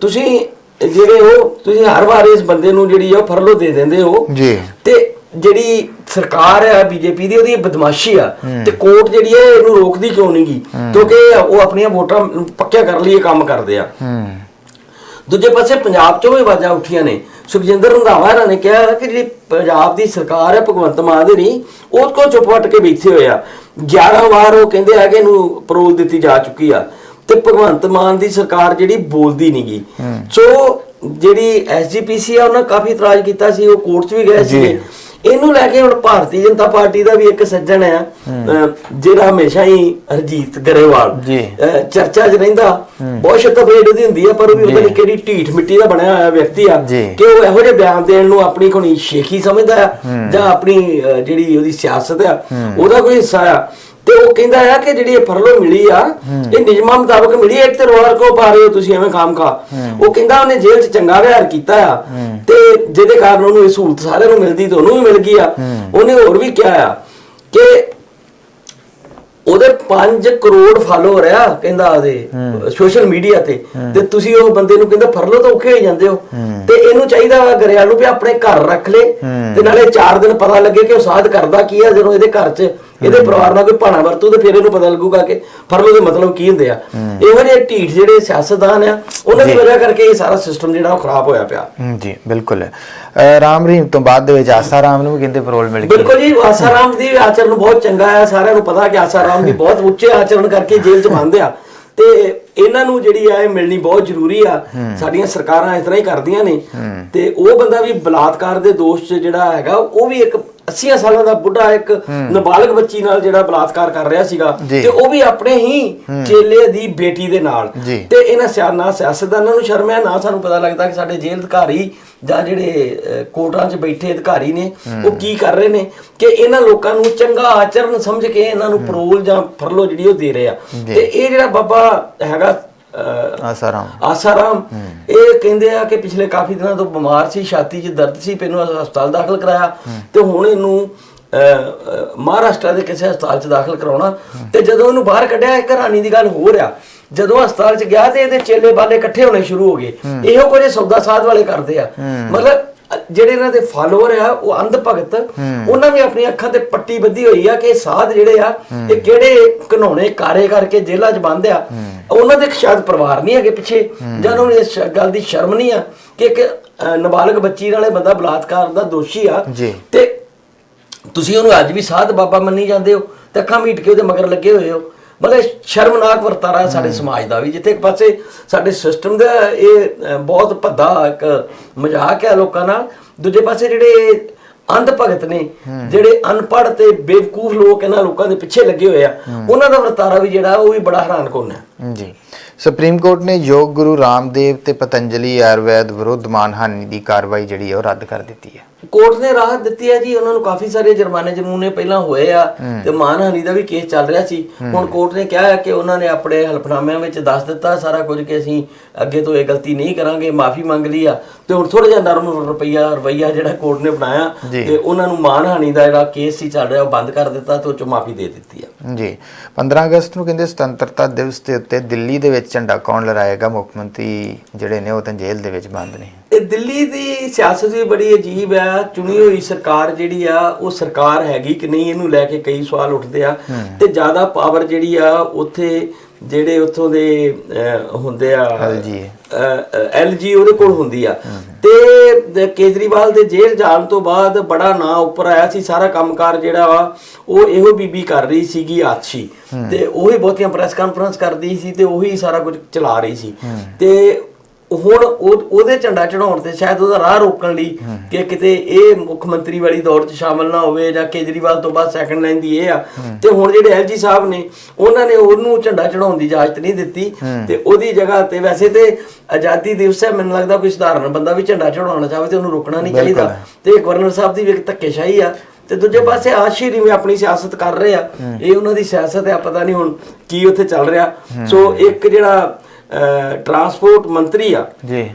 ਤੁਸੀਂ ਜਿਹੜੇ ਉਹ ਤੁਸੀਂ ਹਰ ਵਾਰ ਇਸ ਬੰਦੇ ਨੂੰ ਜਿਹੜੀ ਆ ਫਰਲੋ ਦੇ ਦਿੰਦੇ ਹੋ। ਜੀ। ਤੇ ਜਿਹੜੀ ਸਰਕਾਰ ਹੈ ਬੀਜੇਪੀ ਦੀ ਉਹਦੀ ਬਦਮਾਸ਼ੀ ਆ। ਤੇ ਕੋਰਟ ਜਿਹੜੀ ਹੈ ਇਹਨੂੰ ਰੋਕਦੀ ਕਿਉਂ ਨਹੀਂਗੀ ਕਿਉਂਕਿ ਉਹ ਆਪਣੀਆਂ ਵੋਟਾਂ ਪੱਕਿਆ ਕਰਨ ਲਈ ਇਹ ਕੰਮ ਕਰਦੇ ਆ। ਦੂਜੇ ਪਾਸੇ ਪੰਜਾਬ ਚੋਂ ਵੀ ਆਵਾਜ਼ਾਂ ਉੱਠੀਆਂ ਨੇ। ਸੁਖਜਿੰਦਰ ਰੰਧਾਵਾ ਇਹਨਾਂ ਨੇ ਕਿਹਾ ਕਿ ਜਿਹੜੀ ਪੰਜਾਬ ਦੀ ਸਰਕਾਰ ਹੈ ਭਗਵੰਤ ਮਾਨ ਦੀ ਨਹੀਂ ਉਹ ਕੋ ਚੁੱਪ ਵੱਟ ਕੇ ਬੈਠੇ ਹੋਏ ਆ। 11 ਵਾਰ ਉਹ ਕਹਿੰਦੇ ਆ ਕਿ ਇਹਨੂੰ ਪਰੋਲ ਦਿੱਤੀ ਜਾ ਚੁੱਕੀ ਆ। ਤੇ ਭਗਵੰਤ ਮਾਨ ਦੀ ਸਰਕਾਰ ਜਿਹੜੀ ਬੋਲਦੀ ਨਹੀਂਗੀ ਸੋ ਜਿਹੜੀ ਐਸਜੀਪੀਸੀ ਆ ਉਹਨਾਂ ਕਾਫੀ ਇਤਰਾਜ਼ ਕੀਤਾ ਸੀ ਉਹ ਕੋਰਟ 'ਚ ਵੀ ਗਏ ਸੀਗੇ। ਇਹਨੂੰ ਲੈ ਕੇ ਹੁਣ ਭਾਰਤੀ ਜਨਤਾ ਪਾਰਟੀ ਦਾ ਵੀ ਇੱਕ ਸੱਜਣ ਆ ਜਿਹੜਾ ਹਮੇਸ਼ਾ ਹੀ ਹਰਜੀਤ ਗਰੇਵਾਲ। ਚਰਚਾ 'ਚ ਰਹਿੰਦਾ। ਬਹੁਤ ਸ਼ਤਬਰੇਡ ਉਹਦੀ ਹੁੰਦੀ ਆ ਪਰ ਉਹ ਵੀ ਉਹਦਾ ਕਿਹੜੀ ਢੀਠ ਮਿੱਟੀ ਦਾ ਬਣਿਆ ਹੋਇਆ ਵਿਅਕਤੀ ਆ। ਕਿ ਉਹ ਇਹੋ ਜਿਹੇ ਬਿਆਨ ਦੇਣ ਨੂੰ ਆਪਣੀ ਕੋਈ ਸ਼ੇਖੀ ਸਮਝਦਾ ਆ ਜਾਂ ਆਪਣੀ ਜਿਹੜੀ ਉਹਦੀ ਸਿਆਸਤ ਆ ਉਹਦਾ ਕੋਈ ਹਿੱਸਾ ਆ ਤੇ ਉਹ ਕਹਿੰਦਾ ਆ ਕਿ ਜਿਹੜੀ ਇਹ ਫਰਲੋ ਮਿਲੀ ਆ ਇਹ ਨਿਯਮਾਂ ਮੁਤਾਬਕ ਮਿਲੀ ਹੈ ਤੇ ਰੋਲਰ ਕੋ ਪਾ ਰਹੇ ਹੋ ਤੁਸੀਂ ਐਵੇਂ ਖਾਮ ਖਾ। ਉਹ ਕਹਿੰਦਾ ਉਹਨੇ ਜੇਲ੍ਹ 'ਚ ਚੰਗਾ ਵਿਹਾਰ ਕੀਤਾ ਆ। ਤੇ ਜਿਹਦੇ ਕਾਰਨ ਉਹਨੂੰ ਇਹ ਸਹੂਲਤ ਸਾਰਿਆਂ ਨੂੰ ਮਿਲਦੀ ਤੇ ਉਹਨੂੰ ਵੀ ਮਿਲ ਗਈ ਆ। ਉਹਨੇ ਹੋਰ ਵੀ ਕਿਹਾ ਆ ਕਿ ਉਹਦੇ 5 ਕਰੋੜ ਫਾਲੋਅਰ ਆ ਕਹਿੰਦਾ ਉਹਦੇ ਸੋਸ਼ਲ ਮੀਡੀਆ ਤੇ। ਤੇ ਤੁਸੀਂ ਉਹ ਬੰਦੇ ਨੂੰ ਕਹਿੰਦਾ ਫਰਲੋ ਤਾਂ ਔਖੇ ਹੋ ਜਾਂਦੇ ਹੋ। ਤੇ ਇਹਨੂੰ ਚਾਹੀਦਾ ਵਾ ਗਰਿਆਲ ਨੂੰ ਵੀ ਆਪਣੇ ਘਰ ਰੱਖ ਲੇ। ਤੇ ਨਾਲੇ 4 ਦਿਨ ਪਤਾ ਲੱਗੇ ਕਿ ਉਹ ਸਾਧ ਕਰਦਾ ਕੀ ਆ ਜਦੋਂ ਇਹਦੇ ਘਰ 'ਚ ਇਹਦੇ ਪਰਿਵਾਰ ਨਾਲ ਕੋਈ ਭਾਣਾ ਵਰਤੂ ਤੇ ਫਿਰ ਇਹਨੂੰ ਪਤਾ ਲੱਗੂਗਾ ਕਿ ਫਰਲੋ ਦੇ ਮਤਲਬ ਕੀ ਹੁੰਦੇ ਆ। ਇਹੋ ਜਿਹੇ ਢੀਠ ਜਿਹੜੇ ਸਿਆਸਤਦਾਨ ਆ ਉਹਨਾਂ ਦੀ ਵਜ੍ਹਾ ਕਰਕੇ ਇਹ ਸਾਰਾ ਸਿਸਟਮ ਜਿਹੜਾ ਉਹ ਖਰਾਬ ਹੋਇਆ ਪਿਆ। ਜੀ ਬਿਲਕੁਲ। ਰਾਮ ਰਹੀਮ ਤੋਂ ਬਾਅਦ ਦੇ ਵਿੱਚ ਆਸਾ ਰਾਮ ਨੂੰ ਵੀ ਕਹਿੰਦੇ ਪਰੋਲ ਮਿਲ ਗਈ। ਬਿਲਕੁਲ ਜੀ ਆਸਾਰਾਮ ਦੀ ਆਚਰਣ ਬਹੁਤ ਚੰਗਾ ਹੈ। ਸਾਰਿਆਂ ਨੂੰ ਪਤਾ ਕਿ ਆਸਾਰਾਮ ਵੀ ਬਹੁਤ ਉੱਚੇ ਆਚਰਣ ਕਰਕੇ ਜੇਲ੍ਹ 'ਚ ਬੰਦ ਆ। ਤੇ ਇਹਨਾਂ ਨੂੰ ਜਿਹੜੀ ਆ ਇਹ ਮਿਲਣੀ ਬਹੁਤ ਜ਼ਰੂਰੀ ਆ। ਸਾਡੀਆਂ ਸਰਕਾਰਾਂ ਇਸ ਤਰ੍ਹਾਂ ਹੀ ਕਰਦੀਆਂ ਨੇ। ਤੇ ਉਹ ਬੰਦਾ ਵੀ ਬਲਾਤਕਾਰ ਦੇ ਦੋਸ਼ 'ਚ ਜਿਹੜਾ ਹੈਗਾ ਉਹ ਵੀ ਇੱਕ 80 ਸਾਲਾਂ ਦਾ ਬੁੱਢਾ ਇੱਕ ਨਾਬਾਲਗ ਬੱਚੀ ਨਾਲ ਜਿਹੜਾ ਬਲਾਤਕਾਰ ਕਰ ਰਿਹਾ ਸੀਗਾ। ਤੇ ਉਹ ਵੀ ਆਪਣੇ ਹੀ ਚੇਲੇ ਦੀ ਬੇਟੀ ਦੇ ਨਾਲ। ਤੇ ਇਹਨਾਂ ਸਿਆ ਨਾ ਸਿਆਸਤਦਾਨਾਂ ਨੂੰ ਸ਼ਰਮ ਆ ਨਾ ਸਾਨੂੰ ਪਤਾ ਲੱਗਦਾ ਕਿ ਸਾਡੇ ਜੇਲ੍ਹ ਅਧਿਕਾਰੀ ਜਾਂ ਜਿਹੜੇ ਕੋਰਟਾਂ 'ਚ ਬੈਠੇ ਅਧਿਕਾਰੀ ਨੇ ਉਹ ਕੀ ਕਰ ਰਹੇ ਨੇ ਕਿ ਇਹਨਾਂ ਲੋਕਾਂ ਨੂੰ ਚੰਗਾ ਆਚਰਣ ਸਮਝ ਕੇ ਇਹਨਾਂ ਨੂੰ ਪਰੋਲ ਜਾਂ ਫਰਲੋ ਜਿਹੜੀ ਉਹ ਦੇ ਰਹੇ ਆ। ਤੇ ਇਹ ਜਿਹੜਾ ਬਾਬਾ ਹੈਗਾ ਅਹ, ਆਸਾ ਰਾਮ ਆਸਾਰਾਮ ਇਹ ਕਹਿੰਦੇ ਆ ਕਿ ਪਿਛਲੇ ਕਾਫੀ ਦਿਨਾਂ ਤੋਂ ਬਿਮਾਰ ਸੀ ਛਾਤੀ 'ਚ ਦਰਦ ਸੀ ਪਹਿਲਾਂ ਹਸਪਤਾਲ ਦਾਖਲ ਕਰਾਇਆ ਤੇ ਹੁਣ ਇਹਨੂੰ ਮਹਾਰਾਸ਼ਟਰ ਦੇ ਕਿਸੇ ਹਸਪਤਾਲ 'ਚ ਦਾਖਲ ਕਰਾਉਣਾ। ਤੇ ਜਦੋਂ ਇਹਨੂੰ ਬਾਹਰ ਕੱਢਿਆ ਇੱਕ ਹੈਰਾਨੀ ਦੀ ਗੱਲ ਹੋ ਰਿਹਾ ਜਦੋਂ ਹਸਪਤਾਲ 'ਚ ਗਿਆ ਤੇ ਇਹਦੇ ਚੇਲੇ ਬਾਲੇ ਇਕੱਠੇ ਹੋਣੇ ਸ਼ੁਰੂ ਹੋ ਗਏ। ਇਹੋ ਕੁਝ ਸੌਦਾ ਸਾਧ ਵਾਲੇ ਕਰਦੇ ਆ। ਮਤਲਬ ਜਿਹੜੇ ਇਹਨਾਂ ਦੇ ਫਾਲੋਅਰ ਆ ਉਹ ਅੰਧ ਭਗਤ ਉਹਨਾਂ ਵੀ ਆਪਣੀਆਂ ਅੱਖਾਂ ਤੇ ਪੱਟੀ ਬੱਧੀ ਹੋਈ ਆ ਕਿ ਸਾਧ ਜਿਹੜੇ ਆ ਇਹ ਕਿਹੜੇ ਘਨੌਣੇ ਕਾਰੇ ਕਰਕੇ ਜੇਲ੍ਹਾਂ 'ਚ ਬੰਦ ਆ? ਉਹਨਾਂ ਦੇ ਸ਼ਾਇਦ ਪਰਿਵਾਰ ਨਹੀਂ ਹੈਗੇ ਪਿੱਛੇ ਜਾਂ ਉਹਨਾਂ ਨੂੰ ਇਸ ਗੱਲ ਦੀ ਸ਼ਰਮ ਨਹੀਂ ਆ ਕਿ ਇੱਕ ਨਾਬਾਲਗ ਬੱਚੀ ਨਾਲੇ ਬੰਦਾ ਬਲਾਤਕਾਰ ਦਾ ਦੋਸ਼ੀ ਆ। ਤੇ ਤੁਸੀਂ ਉਹਨੂੰ ਅੱਜ ਵੀ ਸਾਧ ਬਾਬਾ ਮੰਨੀ ਜਾਂਦੇ ਹੋ ਤੇ ਅੱਖਾਂ ਮੀਟ ਕੇ ਉਹਦੇ ਮਗਰ ਲੱਗੇ ਹੋਏ ਹੋ। ਬੜੇ ਸ਼ਰਮਨਾਕ ਵਰਤਾਰਾ ਸਾਡੇ ਸਮਾਜ ਦਾ ਵੀ ਜਿੱਥੇ ਇੱਕ ਪਾਸੇ ਸਾਡੇ ਸਿਸਟਮ ਦਾ ਇਹ ਬਹੁਤ ਭੱਦਾ ਇੱਕ ਮਜ਼ਾਕ ਹੈ ਲੋਕਾਂ ਨਾਲ ਦੂਜੇ ਪਾਸੇ ਜਿਹੜੇ ਅੰਧ ਭਗਤ ਨੇ ਜਿਹੜੇ ਅਨਪੜ੍ਹ ਤੇ ਬੇਵਕੂਫ ਲੋਕ ਇਹਨਾਂ ਲੋਕਾਂ ਦੇ ਪਿੱਛੇ ਲੱਗੇ ਹੋਏ ਆ ਉਹਨਾਂ ਦਾ ਵਰਤਾਰਾ ਵੀ ਜਿਹੜਾ ਉਹ ਵੀ ਬੜਾ ਹੈਰਾਨਕੁਨ ਹੈ। ਜੀ। ਸੁਪਰੀਮ ਕੋਰਟ ਨੇ ਯੋਗ ਗੁਰੂ ਰਾਮਦੇਵ ਤੇ ਪਤੰਜਲੀ ਆਯੁਰਵੈਦ ਵਿਰੁੱਧ ਮਾਨਹਾਨੀ ਦੀ ਕਾਰਵਾਈ ਜਿਹੜੀ ਹੈ ਉਹ ਰੱਦ ਕਰ ਦਿੱਤੀ ਹੈ। ਕੋਰਟ ਨੇ ਰਾਹਤ ਦਿੱਤੀ ਹੈ ਜੀ ਉਹਨਾਂ ਨੂੰ ਕਾਫੀ ਸਾਰੇ ਜੁਰਮਾਨੇ ਜਮੂਨੇ ਪਹਿਲਾਂ ਹੋਏ ਆ ਤੇ ਮਾਨਹਾਨੀ ਦਾ ਵੀ ਕੇਸ ਚੱਲ ਰਿਹਾ ਸੀ। ਹੁਣ ਕੋਰਟ ਨੇ ਕਿਹਾ ਹੈ ਕਿ ਉਹਨਾਂ ਨੇ ਆਪਣੇ ਹਲਫਨਾਮਿਆਂ ਵਿੱਚ ਦੱਸ ਦਿੱਤਾ ਸਾਰਾ ਕੁਝ ਕਿ ਅਸੀਂ ਅੱਗੇ ਤੋਂ ਇਹ ਗਲਤੀ ਨਹੀਂ ਕਰਾਂਗੇ ਮਾਫੀ ਮੰਗ ਲਈ ਆ। ਤੇ ਹੁਣ ਥੋੜਾ ਜਿਹਾ ਨਰਮ ਰੁਪਈਆ ਰਵਈਆ ਜਿਹੜਾ ਕੋਰਟ ਨੇ ਬਣਾਇਆ। ਤੇ ਉਹਨਾਂ ਨੂੰ ਮਾਨਹਾਨੀ ਦਾ ਜਿਹੜਾ ਕੇਸ ਸੀ ਚੱਲ ਰਿਹਾ ਉਹ ਬੰਦ ਕਰ ਦਿੱਤਾ ਤੇ ਉਹ ਚ ਮਾਫੀ ਦੇ ਦਿੱਤੀ ਆ। ਜੀ। 15 ਅਗਸਤ ਨੂੰ ਕਹਿੰਦੇ ਸੁਤੰਤਰਤਾ ਦਿਵਸ ਦੇ ਉੱਤੇ ਦਿੱਲੀ ਦੇ ਵਿੱਚ ਝੰਡਾ ਕੌਣ ਲਹਿਰਾਏਗਾ? ਮੁੱਖ ਮੰਤਰੀ ਜਿਹੜੇ ਨੇ ਉਹ ਤਾਂ ਜੇਲ੍ਹ ਦੇ ਵਿੱਚ ਬੰਦ ਨੇ। ਇਹ ਦਿੱਲੀ ਦੀ ਸਿਆਸਤ ਵੀ ਬੜੀ ਅਜੀਬ ਆ ਚੁਣੀ ਹੋਈ ਸਰਕਾਰ ਜਿਹੜੀ ਆ ਉਹ ਸਰਕਾਰ ਹੈਗੀ ਕਿ ਨਹੀਂ? ਇਹਨੂੰ ਲੈ ਕੇ ਕਈ ਸਵਾਲ ਉੱਠਦੇ ਆ। ਤੇ ਜ਼ਿਆਦਾ ਪਾਵਰ ਜਿਹੜੀ ਆ ਉੱਥੇ ਜਿਹੜੇ ਉੱਥੋਂ ਦੇ ਹੁੰਦੇ ਆ LG ਐਲਜੀ ਉਹਦੇ ਕੋਲ ਹੁੰਦੀ ਆ। ਤੇ ਕੇਜਰੀਵਾਲ ਦੇ ਜੇਲ੍ਹ ਜਾਣ ਤੋਂ ਬਾਅਦ ਬੜਾ ਨਾਂ ਉੱਪਰ ਆਇਆ ਸੀ ਸਾਰਾ ਕੰਮਕਾਰ ਜਿਹੜਾ ਵਾ ਉਹ ਇਹੋ ਬੀਬੀ ਕਰ ਰਹੀ ਸੀਗੀ ਆਤਸ਼ੀ। ਤੇ ਉਹੀ ਬਹੁਤੀਆਂ ਪ੍ਰੈਸ ਕਾਨਫਰੰਸ ਕਰਦੀ ਸੀ ਤੇ ਉਹੀ ਸਾਰਾ ਕੁਝ ਚਲਾ ਰਹੀ ਸੀ। ਤੇ ਹੁਣ ਉਹ ਉਹਦੇ ਝੰਡਾ ਚੜਾਉਣ ਤੇ ਸ਼ਾਇਦ ਉਹਦਾ ਰਾਹ ਰੋਕਣ ਲਈ ਕਿ ਕਿਤੇ ਇਹ ਮੁੱਖ ਮੰਤਰੀ ਵਾਲੀ ਦੌੜ 'ਚ ਸ਼ਾਮਲ ਨਾ ਹੋਵੇ ਜਾਂ ਕੇਜਰੀਵਾਲ ਤੋਂ ਬਾਅਦ ਸੈਕੰਡ ਲਾਈਨ ਦੀ ਇਹ ਆ। ਤੇ ਹੁਣ ਜਿਹੜੇ ਐਲਜੀ ਸਾਹਿਬ ਨੇ ਉਹਨਾਂ ਨੇ ਉਹਨੂੰ ਝੰਡਾ ਚੜਾਉਣ ਦੀ ਇਜਾਜ਼ਤ ਨਹੀਂ ਦਿੱਤੀ। ਤੇ ਉਹਦੀ ਜਗ੍ਹਾ ਤੇ ਵੈਸੇ ਤੇ ਆਜ਼ਾਦੀ ਦਿਵਸ ਹੈ ਮੈਨੂੰ ਲੱਗਦਾ ਕੋਈ ਸਧਾਰਨ ਬੰਦਾ ਵੀ ਝੰਡਾ ਚੜਾਉਣਾ ਚਾਹਵੇ ਤੇ ਉਹਨੂੰ ਰੋਕਣਾ ਨਹੀਂ ਚਾਹੀਦਾ। ਤੇ ਗਵਰਨਰ ਸਾਹਿਬ ਦੀ ਵੀ ਇੱਕ ਧੱਕੇਸ਼ਾਹੀ ਆ। ਤੇ ਦੂਜੇ ਪਾਸੇ ਆਸ਼ੀਰੀ ਵੀ ਆਪਣੀ ਸਿਆਸਤ ਕਰ ਰਹੇ ਆ। ਇਹ ਉਹਨਾਂ ਦੀ ਸਿਆਸਤ ਹੈ ਪਤਾ ਨਹੀਂ ਹੁਣ ਕੀ ਉੱਥੇ ਚੱਲ ਰਿਹਾ। ਸੋ ਇੱਕ ਜਿਹੜਾ ਟਰਾਂਸਪੋਰਟ ਮੰਤਰੀ ਆ ਜੀ।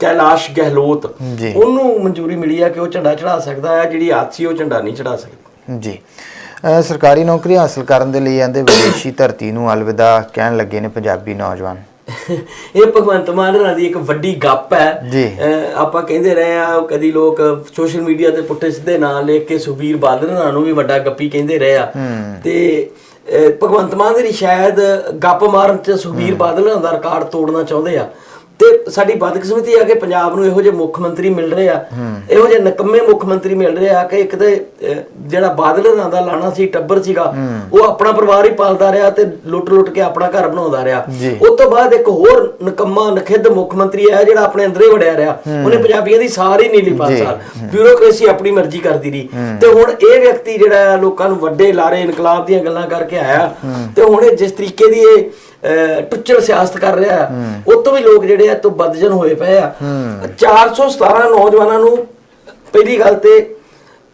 ਕੈਲਾਸ਼ ਗਹਿਲੋਤ। ਉਹਨੂੰ ਮਨਜ਼ੂਰੀ ਮਿਲੀ ਆ ਕਿ ਉਹ ਝੰਡਾ ਚੜਾ ਸਕਦਾ ਹੈ ਜਿਹੜੀ ਆਤਸੀ ਉਹ ਝੰਡਾ ਨਹੀਂ ਚੜਾ ਸਕਦੀ। ਜੀ। ਸਰਕਾਰੀ ਨੌਕਰੀ ਹਾਸਲ ਕਰਨ ਦੇ ਲਈ ਆਂਦੇ ਵਿਦੇਸ਼ੀ ਧਰਤੀ ਨੂੰ ਅਲਵਿਦਾ ਕਹਿਣ ਲੱਗੇ ਨੇ ਪੰਜਾਬੀ ਨੌਜਵਾਨ। ਇਹ ਭਗਵੰਤ ਮਾਨ ਹੋਰਾਂ ਦੀ ਇੱਕ ਵੱਡੀ ਗੱਪ ਹੈ। ਆਪਾਂ ਕਹਿੰਦੇ ਰਹੇ ਆ ਕਦੀ ਲੋਕ ਸੋਸ਼ਲ ਮੀਡੀਆ ਤੇ ਪੁੱਠੇ ਸਿੱਧੇ ਨਾਂ ਲੈ ਕੇ ਸੁਬੀਰ ਬਾਦਲ ਹੋਰਾਂ ਨੂੰ ਵੀ ਵੱਡਾ ਗੱਪੀ ਕਹਿੰਦੇ ਰਹੇ ਆ। ਤੇ ਭਗਵੰਤ ਮਾਨ ਦੀ ਸ਼ਾਇਦ ਗੱਪ ਮਾਰਨ ਚ ਸੁਬੀਰ ਬਾਦਲ ਦਾ ਰਿਕਾਰਡ ਤੋੜਨਾ ਚਾਹੁੰਦੇ ਆ ਤੇ ਸਾਡੀ ਬਦਕਿਸਮਤੀ ਆ ਕਿ ਪੰਜਾਬ ਨੂੰ ਇਹੋ ਜਿਹੇ ਮੁੱਖ ਮੰਤਰੀ ਮਿਲ ਰਹੇ ਆ। ਇਹੋ ਜਿਹੇ ਨਕੰਮੇ ਮੁੱਖ ਮੰਤਰੀ ਮਿਲ ਰਹੇ ਆ ਕਿ ਇੱਕ ਤੇ ਜਿਹੜਾ ਬਾਦਲ ਹੋਰਾਂ ਦਾ ਲਾਣਾ ਸੀ ਟੱਬਰ ਸੀਗਾ ਉਹ ਆਪਣਾ ਪਰਿਵਾਰ ਹੀ ਪਾਲਦਾ ਰਿਹਾ ਤੇ ਲੁੱਟ ਲੁੱਟ ਕੇ ਆਪਣਾ ਘਰ ਬਣਾਉਂਦਾ ਰਿਹਾ। ਉਸ ਤੋਂ ਬਾਅਦ ਇੱਕ ਹੋਰ ਨਕੰਮਾ ਨਖਿੱਧ ਮੁੱਖ ਮੰਤਰੀ ਆਇਆ ਜਿਹੜਾ ਆਪਣੇ ਅੰਦਰ ਹੀ ਵੜਿਆ ਰਿਹਾ। ਉਹਨੇ ਪੰਜਾਬੀਆਂ ਦੀ ਸਾਰੀ ਨੀਲੀ ਪੰਜ ਸਾਲ ਬਿਊਰੋਕ੍ਰੇਸੀ ਆਪਣੀ ਮਰਜ਼ੀ ਕਰਦੀ ਰਹੀ। ਤੇ ਹੁਣ ਇਹ ਵਿਅਕਤੀ ਜਿਹੜਾ ਲੋਕਾਂ ਨੂੰ ਵੱਡੇ ਲਾਰੇ ਇਨਕਲਾਬ ਦੀਆਂ ਗੱਲਾਂ ਕਰਕੇ ਆਇਆ। ਤੇ ਹੁਣ ਇਹ ਜਿਸ ਤਰੀਕੇ ਦੀ ਇਹ ਟੁੱਚਲ ਸਿਆਸਤ ਕਰ ਰਿਹਾ ਉਹ ਤੋਂ ਵੀ ਲੋਕ ਜਿਹੜੇ ਆ ਤੋਂ ਬਦਜਨ ਹੋਏ ਪਏ ਆ। 417 ਨੌਜਵਾਨਾਂ ਨੂੰ ਪਹਿਲੀ ਗੱਲ ਤੇ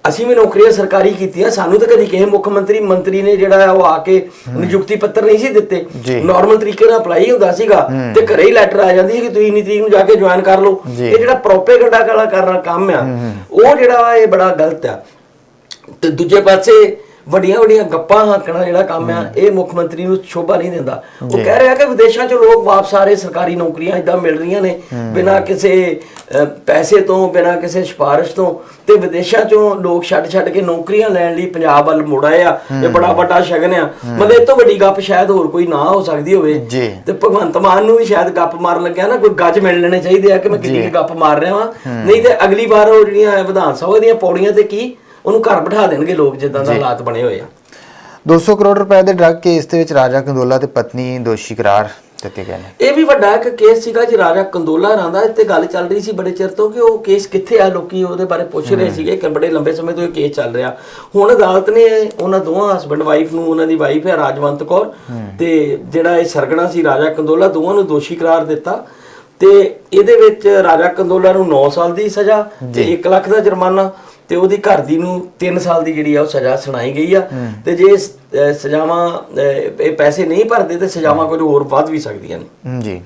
ਅਸੀਂ ਵੀ ਨੌਕਰੀਆਂ ਸਰਕਾਰੀ ਕੀਤੀਆਂ। ਸਾਨੂੰ ਤਾਂ ਕਦੀ ਕਿਸੇ ਮੁੱਖ ਮੰਤਰੀ ਮੰਤਰੀ ਨੇ ਜਿਹੜਾ ਉਹ ਆ ਕੇ ਨਿਯੁਕਤੀ ਪੱਤਰ ਨਹੀਂ ਸੀ ਦਿੱਤੇ। ਨਾਰਮਲ ਤਰੀਕੇ ਨਾਲ ਅਪਲਾਈ ਹੁੰਦਾ ਸੀਗਾ ਤੇ ਘਰੇ ਹੀ ਲੈਟਰ ਆ ਜਾਂਦੀ ਸੀ ਕਿ ਤੁਸੀਂ ਇੰਨੀ ਤਰੀਕ ਨੂੰ ਜਾ ਕੇ ਜੁਆਇਨ ਕਰ ਲਓ। ਇਹ ਜਿਹੜਾ ਪ੍ਰੋਪੇਗੈਂਡਾ ਕਾਲਾ ਕਰਨਾ ਕੰਮ ਆ ਉਹ ਜਿਹੜਾ ਇਹ ਬੜਾ ਗਲਤ ਆ। ਤੇ ਦੂਜੇ ਪਾਸੇ ਵੱਡੀਆਂ ਵੱਡੀਆਂ ਗੱਪਾਂ ਹਾਕਣਾ ਜਿਹੜਾ ਕੰਮ ਆ ਇਹ ਮੁੱਖ ਮੰਤਰੀ ਨੂੰ ਸ਼ੋਭਾ ਨਹੀਂ ਦਿੰਦਾ। ਉਹ ਕਹਿ ਰਿਹਾ ਕਿ ਵਿਦੇਸ਼ਾਂ 'ਚ ਲੋਕ ਵਾਪਸ ਆ ਰਹੇ ਸਰਕਾਰੀ ਨੌਕਰੀਆਂ ਇਦਾਂ ਮਿਲ ਰਹੀਆਂ ਨੇ ਬਿਨਾਂ ਕਿਸੇ ਪੈਸੇ ਤੋਂ ਬਿਨਾਂ ਕਿਸੇ ਸਿਫਾਰਿਸ਼ ਤੋਂ। ਤੇ ਵਿਦੇਸ਼ਾਂ 'ਚੋਂ ਲੋਕ ਛੱਡ ਛੱਡ ਕੇ ਨੌਕਰੀਆਂ ਲੈਣ ਲਈ ਪੰਜਾਬ ਵੱਲ ਮੁੜ ਆਏ ਆ ਇਹ ਬੜਾ ਵੱਡਾ ਸ਼ਗਨ ਆ। ਮਤਲਬ ਇਹ ਤੋਂ ਵੱਡੀ ਗੱਪ ਸ਼ਾਇਦ ਹੋਰ ਕੋਈ ਨਾ ਹੋ ਸਕਦੀ ਹੋਵੇ। ਤੇ ਭਗਵੰਤ ਮਾਨ ਨੂੰ ਵੀ ਸ਼ਾਇਦ ਗੱਪ ਮਾਰਨ ਲੱਗਿਆ ਨਾ ਕੋਈ ਗੱਜ ਮਿਲ ਲੈਣੇ ਚਾਹੀਦੇ ਆ ਕਿ ਮੈਂ ਕਿੰਨੀ ਗੱਪ ਮਾਰ ਰਿਹਾ ਵਾਂ। ਨਹੀਂ ਤੇ ਅਗਲੀ ਵਾਰ ਉਹ ਜਿਹੜੀਆਂ ਵਿਧਾਨ ਸਭਾ ਦੀਆਂ ਪੌੜੀਆਂ ਤੇ ਕੀ ਉਹਨੂੰ ਘਰ ਬਿਠਾ ਦੇਣਗੇ ਲੋਕ ਜਿੱਦਾਂ ਦਾ ਹਾਲਾਤ ਬਣੇ ਹੋਏ ਆ। 200 ਕਰੋੜ ਰੁਪਏ ਦੇ ਡਰੱਗ ਕੇਸ ਦੇ ਵਿੱਚ ਰਾਜਾ ਕੰਦੋਲਾ ਤੇ ਪਤਨੀ ਦੋਸ਼ੀ ਕਰਾਰ ਦਿੱਤੇ ਗਏ ਨੇ। ਇਹ ਵੀ ਵੱਡਾ ਇੱਕ ਕੇਸ ਸੀਗਾ ਜੀ ਰਾਜਾ ਕੰਦੋਲਾ ਰਾਂ ਦਾ ਇੱਥੇ ਗੱਲ ਚੱਲ ਰਹੀ ਸੀ ਬੜੇ ਚਿਰ ਤੋਂ ਕਿ ਉਹ ਕੇਸ ਕਿੱਥੇ ਆ ਲੋਕੀ ਉਹਦੇ ਬਾਰੇ ਪੁੱਛ ਰਹੇ ਸੀਗੇ ਕਿ ਬੜੇ ਲੰਬੇ ਸਮੇਂ ਤੋਂ ਇਹ ਕੇਸ ਚੱਲ ਰਿਹਾ। ਹੁਣ ਅਦਾਲਤ ਨੇ ਉਹਨਾਂ ਦੋਵਾਂ ਹਸਬੰਡ ਵਾਈਫ ਨੂੰ ਉਹਨਾਂ ਦੀ ਵਾਈਫ ਹੈ ਰਾਜਵੰਤ ਕੌਰ ਤੇ ਜਿਹੜਾ ਇਹ ਸਰਗਣਾ ਸੀ ਰਾਜਾ ਕੰਦੋਲਾ ਦੋਵਾਂ ਨੂੰ ਦੋਸ਼ੀ ਕਰਾਰ ਦਿੱਤਾ। ਤੇ ਇਹਦੇ ਵਿੱਚ ਰਾਜਾ ਕੰਦੋਲਾ ਨੂੰ 9 ਸਾਲ ਦੀ ਸਜ਼ਾ ਤੇ 1 ਲੱਖ ਦਾ ਜੁਰਮਾਨਾ ਤੇ ਉਹਦੀ ਘਰ ਦੀ ਨੂੰ 3 ਸਾਲ ਦੀ ਜਿਹੜੀ ਆ ਉਹ ਸਜ਼ਾ ਸੁਣਾਈ ਗਈ ਆ। ਤੇ ਜੇ ਸਜ਼ਾਵਾਂ ਇਹ ਪੈਸੇ ਨਹੀਂ ਭਰਦੇ ਤੇ ਸਜ਼ਾਵਾਂ ਕੁਝ ਹੋਰ ਵੱਧ ਵੀ ਸਕਦੀਆਂ ਨੇ। ਜੀ।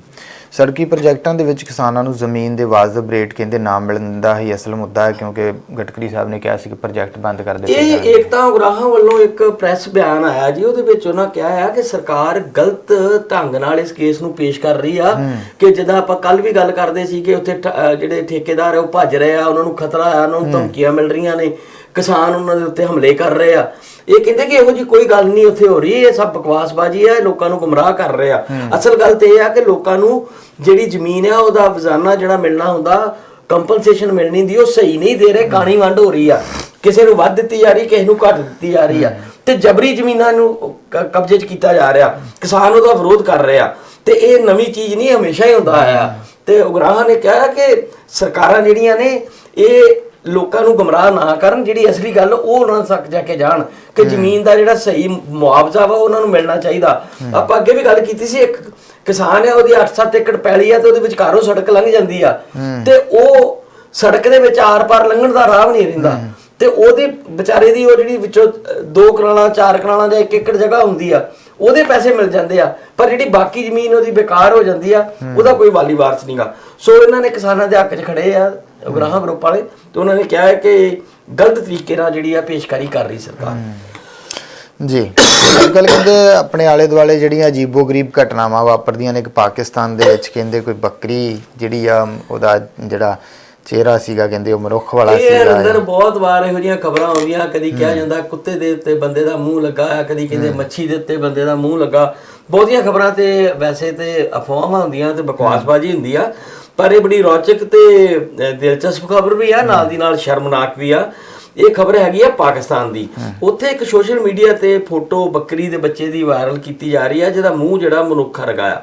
ਸੜਕੀ ਪ੍ਰੋਜੈਕਟਾਂ ਦੇ ਵਿੱਚ ਕਿਸਾਨਾਂ ਨੂੰ ਜ਼ਮੀਨ ਦੇ ਵਾਜਬ ਰੇਟ ਕਹਿੰਦੇ ਨਾ ਮਿਲਣ ਦਾ ਹੀ ਅਸਲ ਮੁੱਦਾ ਹੈ ਕਿਉਂਕਿ ਗਟਕਰੀ ਸਾਹਿਬ ਨੇ ਕਿਹਾ ਸੀ ਕਿ ਪ੍ਰੋਜੈਕਟ ਬੰਦ ਕਰ ਦਿੱਤੇ ਇਹ ਏਕਤਾ ਉਗਰਾਹਾਂ ਵੱਲੋਂ ਇੱਕ ਪ੍ਰੈਸ ਬਿਆਨ ਆਇਆ ਜੀ ਉਹਦੇ ਵਿੱਚ ਉਹਨਾਂ ਕਿਹਾ ਹੈ ਕਿ ਸਰਕਾਰ ਗਲਤ ਢੰਗ ਨਾਲ ਇਸ ਕੇਸ ਨੂੰ ਪੇਸ਼ ਕਰ ਰਹੀ ਆ ਕਿ ਜਿੱਦਾਂ ਆਪਾਂ ਕੱਲ ਵੀ ਗੱਲ ਕਰਦੇ ਸੀ ਕਿ ਉੱਥੇ ਜਿਹੜੇ ਠੇਕੇਦਾਰ ਆ ਉਹ ਭੱਜ ਰਹੇ ਆ ਉਹਨਾਂ ਨੂੰ ਖਤਰਾ ਆ ਉਹਨਾਂ ਨੂੰ ਧਮਕੀਆਂ ਮਿਲ ਰਹੀਆਂ ਨੇ ਕਿਸਾਨ ਉਹਨਾਂ ਦੇ ਉੱਤੇ ਹਮਲੇ ਕਰ ਰਹੇ ਆ। ਇਹ ਕਹਿੰਦੇ ਕਿ ਇਹੋ ਜੀ ਕੋਈ ਗੱਲ ਨਹੀਂ ਉੱਥੇ ਹੋ ਰਹੀ ਇਹ ਸਭ ਬਕਵਾਸਬਾਜ਼ੀ ਹੈ ਲੋਕਾਂ ਨੂੰ ਗੁੰਮਰਾਹ ਕਰ ਰਹੇ ਆ। ਅਸਲ ਗੱਲ ਤੇ ਇਹ ਆ ਕਿ ਲੋਕਾਂ ਨੂੰ ਜਿਹੜੀ ਜ਼ਮੀਨ ਆ ਉਹਦਾ ਵਜ਼ਾਨਾ ਜਿਹੜਾ ਮਿਲਣਾ ਹੁੰਦਾ ਕੰਪਨਸੇਸ਼ਨ ਮਿਲਣੀ ਦੀ ਉਹ ਸਹੀ ਨਹੀਂ ਦੇ ਰਹੇ ਕਾਣੀ ਵੰਡ ਹੋ ਰਹੀ ਆ। ਕਿਸੇ ਨੂੰ ਵੱਧ ਦਿੱਤੀ ਜਾ ਰਹੀ ਕਿਸੇ ਨੂੰ ਘੱਟ ਦਿੱਤੀ ਜਾ ਰਹੀ ਆ। ਤੇ ਜਬਰੀ ਜ਼ਮੀਨਾਂ ਨੂੰ ਕਬਜ਼ੇ 'ਚ ਕੀਤਾ ਜਾ ਰਿਹਾ। ਕਿਸਾਨ ਉਹਦਾ ਵਿਰੋਧ ਕਰ ਰਿਹਾ ਤੇ ਇਹ ਨਵੀਂ ਚੀਜ਼ ਨਹੀਂ ਹਮੇਸ਼ਾ ਹੀ ਹੁੰਦਾ ਆਇਆ। ਤੇ ਉਗਰਾਹਾਂ ਨੇ ਕਿਹਾ ਕਿ ਸਰਕਾਰਾਂ ਜਿਹੜੀਆਂ ਨੇ ਇਹ ਲੋਕਾਂ ਨੂੰ ਗਮਰਾਹ ਨਾ ਕਰਨ ਜਿਹੜੀ ਅਸਲੀ ਗੱਲ ਉਹ ਉਹਨਾਂ ਤੱਕ ਜਾ ਕੇ ਜਾਣ ਕਿ ਜ਼ਮੀਨ ਦਾ ਜਿਹੜਾ ਸਹੀ ਮੁਆਵਜ਼ਾ ਵਾ ਉਹਨਾਂ ਨੂੰ ਮਿਲਣਾ ਚਾਹੀਦਾ। ਆਪਾਂ ਅੱਗੇ ਵੀ ਗੱਲ ਕੀਤੀ ਸੀ ਇੱਕ ਕਿਸਾਨ ਹੈ ਉਹਦੀ 8-7 ਏਕੜ ਪੈਲੀ ਆ ਤੇ ਉਹਦੇ ਵਿਚਕਾਰੋਂ ਸੜਕ ਲੰਘ ਜਾਂਦੀ ਆ। ਤੇ ਉਹ ਸੜਕ ਦੇ ਵਿੱਚ ਆਰ-ਪਾਰ ਲੰਘਣ ਦਾ ਰਾਹ ਵੀ ਨਹੀਂ ਰਹਿੰਦਾ ਤੇ ਉਹਦੇ ਵਿਚਾਰੇ ਦੀ ਉਹ ਜਿਹੜੀ ਵਿੱਚੋਂ ਦੋ ਕਨਾਲਾਂ ਚਾਰ ਕਨਾਲਾਂ ਜਾਂ ਇੱਕ ਏਕੜ ਜਗ੍ਹਾ ਹੁੰਦੀ ਆ ਉਹਦੇ ਪੈਸੇ ਮਿਲ ਜਾਂਦੇ ਆ। ਪਰ ਜਿਹੜੀ ਬਾਕੀ ਜ਼ਮੀਨ ਉਹਦੀ ਬੇਕਾਰ ਹੋ ਜਾਂਦੀ ਆ ਉਹਦਾ ਕੋਈ ਵਾਲੀ ਵਾਰਸ ਨਹੀਂਗਾ ਸੋ ਇਹਨਾਂ ਨੇ ਕਿਸਾਨਾਂ ਦੇ ਹੱਕ 'ਚ ਖੜੇ ਆ। ਉਗਰਾਹਾਂ ਗਰੁੱਪ ਵਾਲੇ ਤੇ ਉਹਨਾਂ ਨੇ ਕਿਹਾ ਹੈ ਕਿ ਗਲਤ ਤਰੀਕੇ ਨਾਲ ਜਿਹੜੀ ਆ ਪੇਸ਼ਕਾਰੀ ਕਰ ਰਹੀ ਸਰਕਾਰ। ਜੀ। ਅੱਜਕੱਲ ਕਹਿੰਦੇ ਆਪਣੇ ਆਲੇ ਦੁਆਲੇ ਜਿਹੜੀਆਂ ਅਜੀਬੋ-ਗਰੀਬ ਘਟਨਾਵਾਂ ਵਾਪਰਦੀਆਂ ਨੇ ਕਿ ਪਾਕਿਸਤਾਨ ਦੇ ਵਿੱਚ ਕਹਿੰਦੇ ਕੋਈ ਬੱਕਰੀ ਜਿਹੜੀ ਆ ਉਹਦਾ ਜਿਹੜਾ ਚਿਹਰਾ ਸੀਗਾ ਕਹਿੰਦੇ ਉਹ ਮਨੁੱਖ ਵਾਲਾ ਇਹ ਸੀਗਾ। ਅੰਦਰ ਬਹੁਤ ਵਾਰ ਇਹੋ ਜਿਹੀਆਂ ਖਬਰਾਂ ਆਉਂਦੀਆਂ ਕਦੀ ਕਿਹਾ ਜਾਂਦਾ ਕੁੱਤੇ ਦੇ ਉੱਤੇ ਬੰਦੇ ਦਾ ਮੂੰਹ ਲੱਗਾ ਹੈ ਕਦੀ ਕਹਿੰਦੇ ਮੱਛੀ ਦੇ ਉੱਤੇ ਬੰਦੇ ਦਾ ਮੂੰਹ ਲੱਗਾ। ਬਹੁਤੀਆਂ ਖਬਰਾਂ ਤੇ ਵੈਸੇ ਤੇ ਅਫਵਾਹਾਂ ਹੁੰਦੀਆਂ ਤੇ ਬਕਵਾਸਬਾਜ਼ੀ ਹੁੰਦੀ ਆ। ਪਰ ਇਹ ਬੜੀ ਰੌਚਕ ਤੇ ਦਿਲਚਸਪ ਖਬਰ ਵੀ ਆ ਨਾਲ ਦੀ ਨਾਲ ਸ਼ਰਮਨਾਕ ਵੀ ਆ। ਇਹ ਖਬਰ ਹੈਗੀ ਆ ਪਾਕਿਸਤਾਨ ਦੀ। ਉੱਥੇ ਇੱਕ ਸੋਸ਼ਲ ਮੀਡੀਆ ਤੇ ਫੋਟੋ ਬੱਕਰੀ ਦੇ ਬੱਚੇ ਦੀ ਵਾਇਰਲ ਕੀਤੀ ਜਾ ਰਹੀ ਆ ਜਿਹਦਾ ਮੂੰਹ ਜਿਹੜਾ ਮਨੁੱਖ ਵਰਗਾ ਆ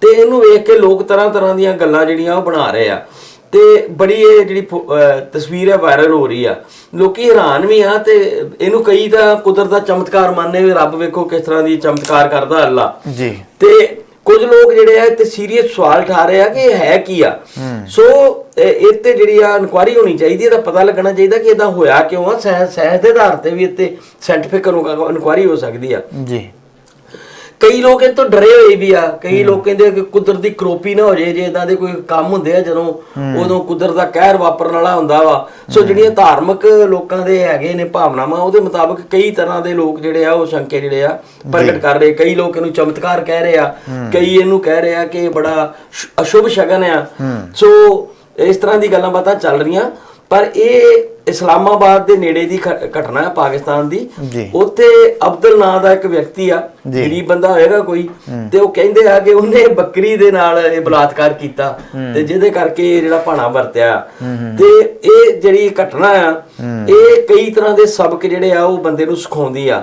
ਤੇ ਇਹਨੂੰ ਵੇਖ ਕੇ ਲੋਕ ਤਰ੍ਹਾਂ ਤਰ੍ਹਾਂ ਦੀਆਂ ਗੱਲਾਂ ਜਿਹੜੀਆਂ ਉਹ ਬਣਾ ਰਹੇ ਆ। ਤੇ ਬੜੀ ਇਹ ਜਿਹੜੀ ਤਸਵੀਰ ਹੈ ਵਾਇਰਲ ਹੋ ਰਹੀ ਆ। ਲੋਕੀ ਹੈਰਾਨ ਵੀ ਆ ਤੇ ਇਹਨੂੰ ਕਈ ਤਾਂ ਕੁਦਰਤ ਦਾ ਚਮਤਕਾਰ ਮੰਨਦੇ ਵੀ ਰੱਬ ਵੇਖੋ ਕਿਸ ਤਰ੍ਹਾਂ ਦੀ ਚਮਤਕਾਰ ਕਰਦਾ ਅੱਲਾ। ਜੀ। ਤੇ ਕੁਝ ਲੋਕ ਜਿਹੜੇ ਆ ਤੇ ਸੀਰੀਅਸ ਸਵਾਲ ਉਠਾ ਰਹੇ ਆ ਕਿ ਇਹ ਹੈ ਕੀ ਆ। ਸੋ ਇਹ ਤੇ ਜਿਹੜੀ ਆ ਇਨਕੁਆਰੀ ਹੋਣੀ ਚਾਹੀਦੀ ਇਹਦਾ ਪਤਾ ਲੱਗਣਾ ਚਾਹੀਦਾ ਕਿ ਇਦਾਂ ਹੋਇਆ ਕਿਉਂ ਆ ਸਾਇੰਸ ਦੇ ਆਧਾਰ ਤੇ ਵੀ ਇੱਥੇ ਸਾਇੰਟੀਫਿਕ ਇਨਕੁਆਰੀ ਹੋ ਸਕਦੀ ਆ। ਜੀ। ਕਈ ਲੋਕ ਇਹ ਤੋਂ ਡਰੇ ਹੋਏ ਵੀ ਆ ਕਈ ਲੋਕ ਕਹਿੰਦੇ ਕਿ ਕੁਦਰਤ ਦੀ ਕਰੋਪੀ ਨਾ ਹੋ ਜੇ ਜੇ ਇਦਾਂ ਦੇ ਕੋਈ ਕੰਮ ਹੁੰਦੇ ਆ ਜਦੋਂ ਉਦੋਂ ਕੁਦਰਤ ਦਾ ਕਹਿਰ ਵਾਪਰਨ ਵਾਲਾ ਹੁੰਦਾ ਵਾ। ਸੋ ਜਿਹੜੀਆਂ ਧਾਰਮਿਕ ਲੋਕਾਂ ਦੇ ਹੈਗੇ ਨੇ ਭਾਵਨਾਵਾਂ ਉਹਦੇ ਮੁਤਾਬਕ ਕਈ ਤਰ੍ਹਾਂ ਦੇ ਲੋਕ ਜਿਹੜੇ ਆ ਉਹ ਸ਼ੰਕੇ ਜਿਹੜੇ ਆ ਪ੍ਰਗਟ ਕਰ ਰਹੇ। ਕਈ ਲੋਕ ਇਹਨੂੰ ਚਮਤਕਾਰ ਕਹਿ ਰਹੇ ਆ। ਕਈ ਇਹਨੂੰ ਕਹਿ ਰਹੇ ਆ ਕਿ ਇਹ ਬੜਾ ਅਸ਼ੁਭ ਸ਼ਗਨ ਆ। ਸੋ ਇਸ ਤਰ੍ਹਾਂ ਦੀ ਗੱਲਾਂ ਬਾਤਾਂ ਚੱਲ ਰਹੀਆਂ। ਪਰ ਇਹ ਇਸਲਾਮਾਬਾਦ ਦੇ ਨੇੜੇ ਦੀ ਘਟਨਾ ਹੈ ਪਾਕਿਸਤਾਨ ਦੀ। ਉੱਥੇ ਅਬਦੁਲ ਨਾਂ ਦਾ ਇੱਕ ਵਿਅਕਤੀ ਆ। ਗਰੀਬ ਬੰਦਾ ਹੋਏਗਾ ਕੋਈ। ਤੇ ਉਹ ਕਹਿੰਦੇ ਆ ਕਿ ਉਹਨੇ ਬੱਕਰੀ ਦੇ ਨਾਲ ਇਹ ਬਲਾਤਕਾਰ ਕੀਤਾ। ਤੇ ਜਿਹਦੇ ਕਰਕੇ ਜਿਹੜਾ ਭਾਣਾ ਵਰਤਿਆ। ਤੇ ਇਹ ਜਿਹੜੀ ਘਟਨਾ ਆ ਇਹ ਕਈ ਤਰ੍ਹਾਂ ਦੇ ਸਬਕ ਜਿਹੜੇ ਆ ਉਹ ਬੰਦੇ ਨੂੰ ਸਿਖਾਉਂਦੀ ਆ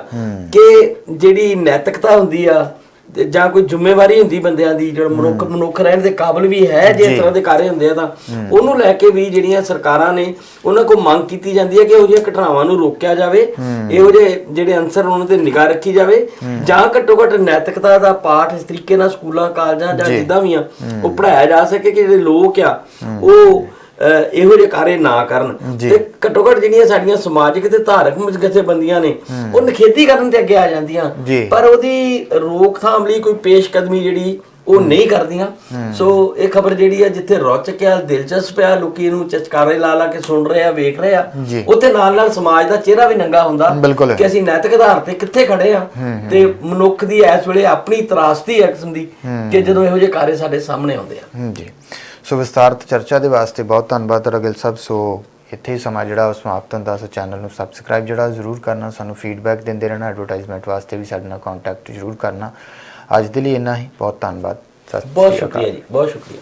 ਕਿ ਜਿਹੜੀ ਨੈਤਿਕਤਾ ਹੁੰਦੀ ਆ ਤੇ ਜਾਂ ਕੋਈ ਜ਼ਿੰਮੇਵਾਰੀ ਹੁੰਦੀ ਬੰਦਿਆਂ ਦੀ ਜਿਹੜਾ ਮਨੁੱਖ ਮਨੁੱਖ ਰਹਿਣ ਦੇ ਕਾਬਿਲ ਵੀ ਹੈ ਜੇ ਇਸ ਤਰ੍ਹਾਂ ਦੇ ਕਾਰੇ ਹੁੰਦੇ ਆ ਤਾਂ। ਉਹਨੂੰ ਲੈ ਕੇ ਵੀ ਜਿਹੜੀਆਂ ਸਰਕਾਰਾਂ ਨੇ ਉਹਨਾਂ ਕੋਲ ਮੰਗ ਕੀਤੀ ਜਾਂਦੀ ਹੈ ਕਿ ਇਹੋ ਜਿਹੀਆਂ ਘਟਨਾਵਾਂ ਨੂੰ ਰੋਕਿਆ ਜਾਵੇ। ਇਹੋ ਜਿਹੇ ਜਿਹੜੇ ਅਨਸਰ ਉਹਨਾਂ ਤੇ ਨਿਗਾਹ ਰੱਖੀ ਜਾਵੇ। ਜਾਂ ਘੱਟੋ ਘੱਟ ਨੈਤਿਕਤਾ ਦਾ ਪਾਠ ਇਸ ਤਰੀਕੇ ਨਾਲ ਸਕੂਲਾਂ ਕਾਲਜਾਂ ਜਾਂ ਜਿੱਦਾਂ ਵੀ ਆ ਉਹ ਪੜਾਇਆ ਜਾ ਸਕੇ ਕਿ ਜਿਹੜੇ ਲੋਕ ਆ ਉਹ ਇਹੋ ਜਿਹੇ ਕਾਰੇ ਨਾ ਕਰਨ। ਤੇ ਘੱਟੋ ਘੱਟ ਜਿਹੜੀਆਂ ਸਾਡੀਆਂ ਸਮਾਜਿਕ ਤੇ ਧਾਰਮਿਕ ਜਥੇਬੰਦੀਆਂ ਨੇ ਉਹ ਨਖੇਦੀ ਕਰਨ ਤੇ ਅੱਗੇ ਆ ਜਾਂਦੀਆਂ। ਪਰ ਉਹਦੀ ਰੋਕਥਾਮ ਲਈ ਕੋਈ ਪੇਸ਼ਕਦਮੀ ਜਿਹੜੀ ਉਹ ਨਹੀਂ ਕਰਦੀਆਂ। ਸੋ ਇਹ ਖਬਰ ਜਿਹੜੀ ਆ ਜਿੱਥੇ ਰੌਚਕ ਆ ਦਿਲਚਸਪ ਆ ਲੋਕੀ ਇਹਨੂੰ ਚਚਕਾਰੇ ਲਾ ਲਾ ਕੇ ਸੁਣ ਰਹੇ ਆ ਵੇਖ ਰਹੇ ਆ। ਉੱਥੇ ਨਾਲ ਨਾਲ ਸਮਾਜ ਦਾ ਚਿਹਰਾ ਵੀ ਨੰਗਾ ਹੁੰਦਾ। ਕਿ ਅਸੀਂ ਨੈਤਿਕ ਆਧਾਰ ਤੇ ਕਿੱਥੇ ਖੜੇ ਆ। ਤੇ ਮਨੁੱਖ ਦੀ ਇਸ ਵੇਲੇ ਆਪਣੀ ਤਰਾਸਦੀ ਹੈ ਕਿਸਮ ਦੀ ਕਿ ਜਦੋਂ ਇਹੋ ਜਿਹੇ ਕਾਰੇ ਸਾਡੇ ਸਾਹਮਣੇ ਆਉਂਦੇ ਆ। ਜੀ। ਸੋ ਵਿਸਤਾਰਤ ਚਰਚਾ ਦੇ ਵਾਸਤੇ ਬਹੁਤ ਧੰਨਵਾਦ ਰਗਿਲ ਸਾਹਿਬ। ਸੋ ਇੱਥੇ ਹੀ ਸਮਾਂ ਜਿਹੜਾ ਉਹ ਸਮਾਪਤ ਹੁੰਦਾ। ਸੋ ਚੈਨਲ ਨੂੰ ਸਬਸਕ੍ਰਾਈਬ ਜਿਹੜਾ ਜ਼ਰੂਰ ਕਰਨਾ। ਸਾਨੂੰ ਫੀਡਬੈਕ ਦਿੰਦੇ ਰਹਿਣਾ। ਐਡਵਰਟਾਈਜ਼ਮੈਂਟ ਵਾਸਤੇ ਵੀ ਸਾਡੇ ਨਾਲ ਕੰਟੈਕਟ ਜ਼ਰੂਰ ਕਰਨਾ। ਅੱਜ ਦੇ ਲਈ ਇੰਨਾ ਹੀ। ਬਹੁਤ ਧੰਨਵਾਦ। ਸਤਿ ਬਹੁਤ ਸ਼ੁਕਰੀਆ ਜੀ। ਬਹੁਤ ਸ਼ੁਕਰੀਆ।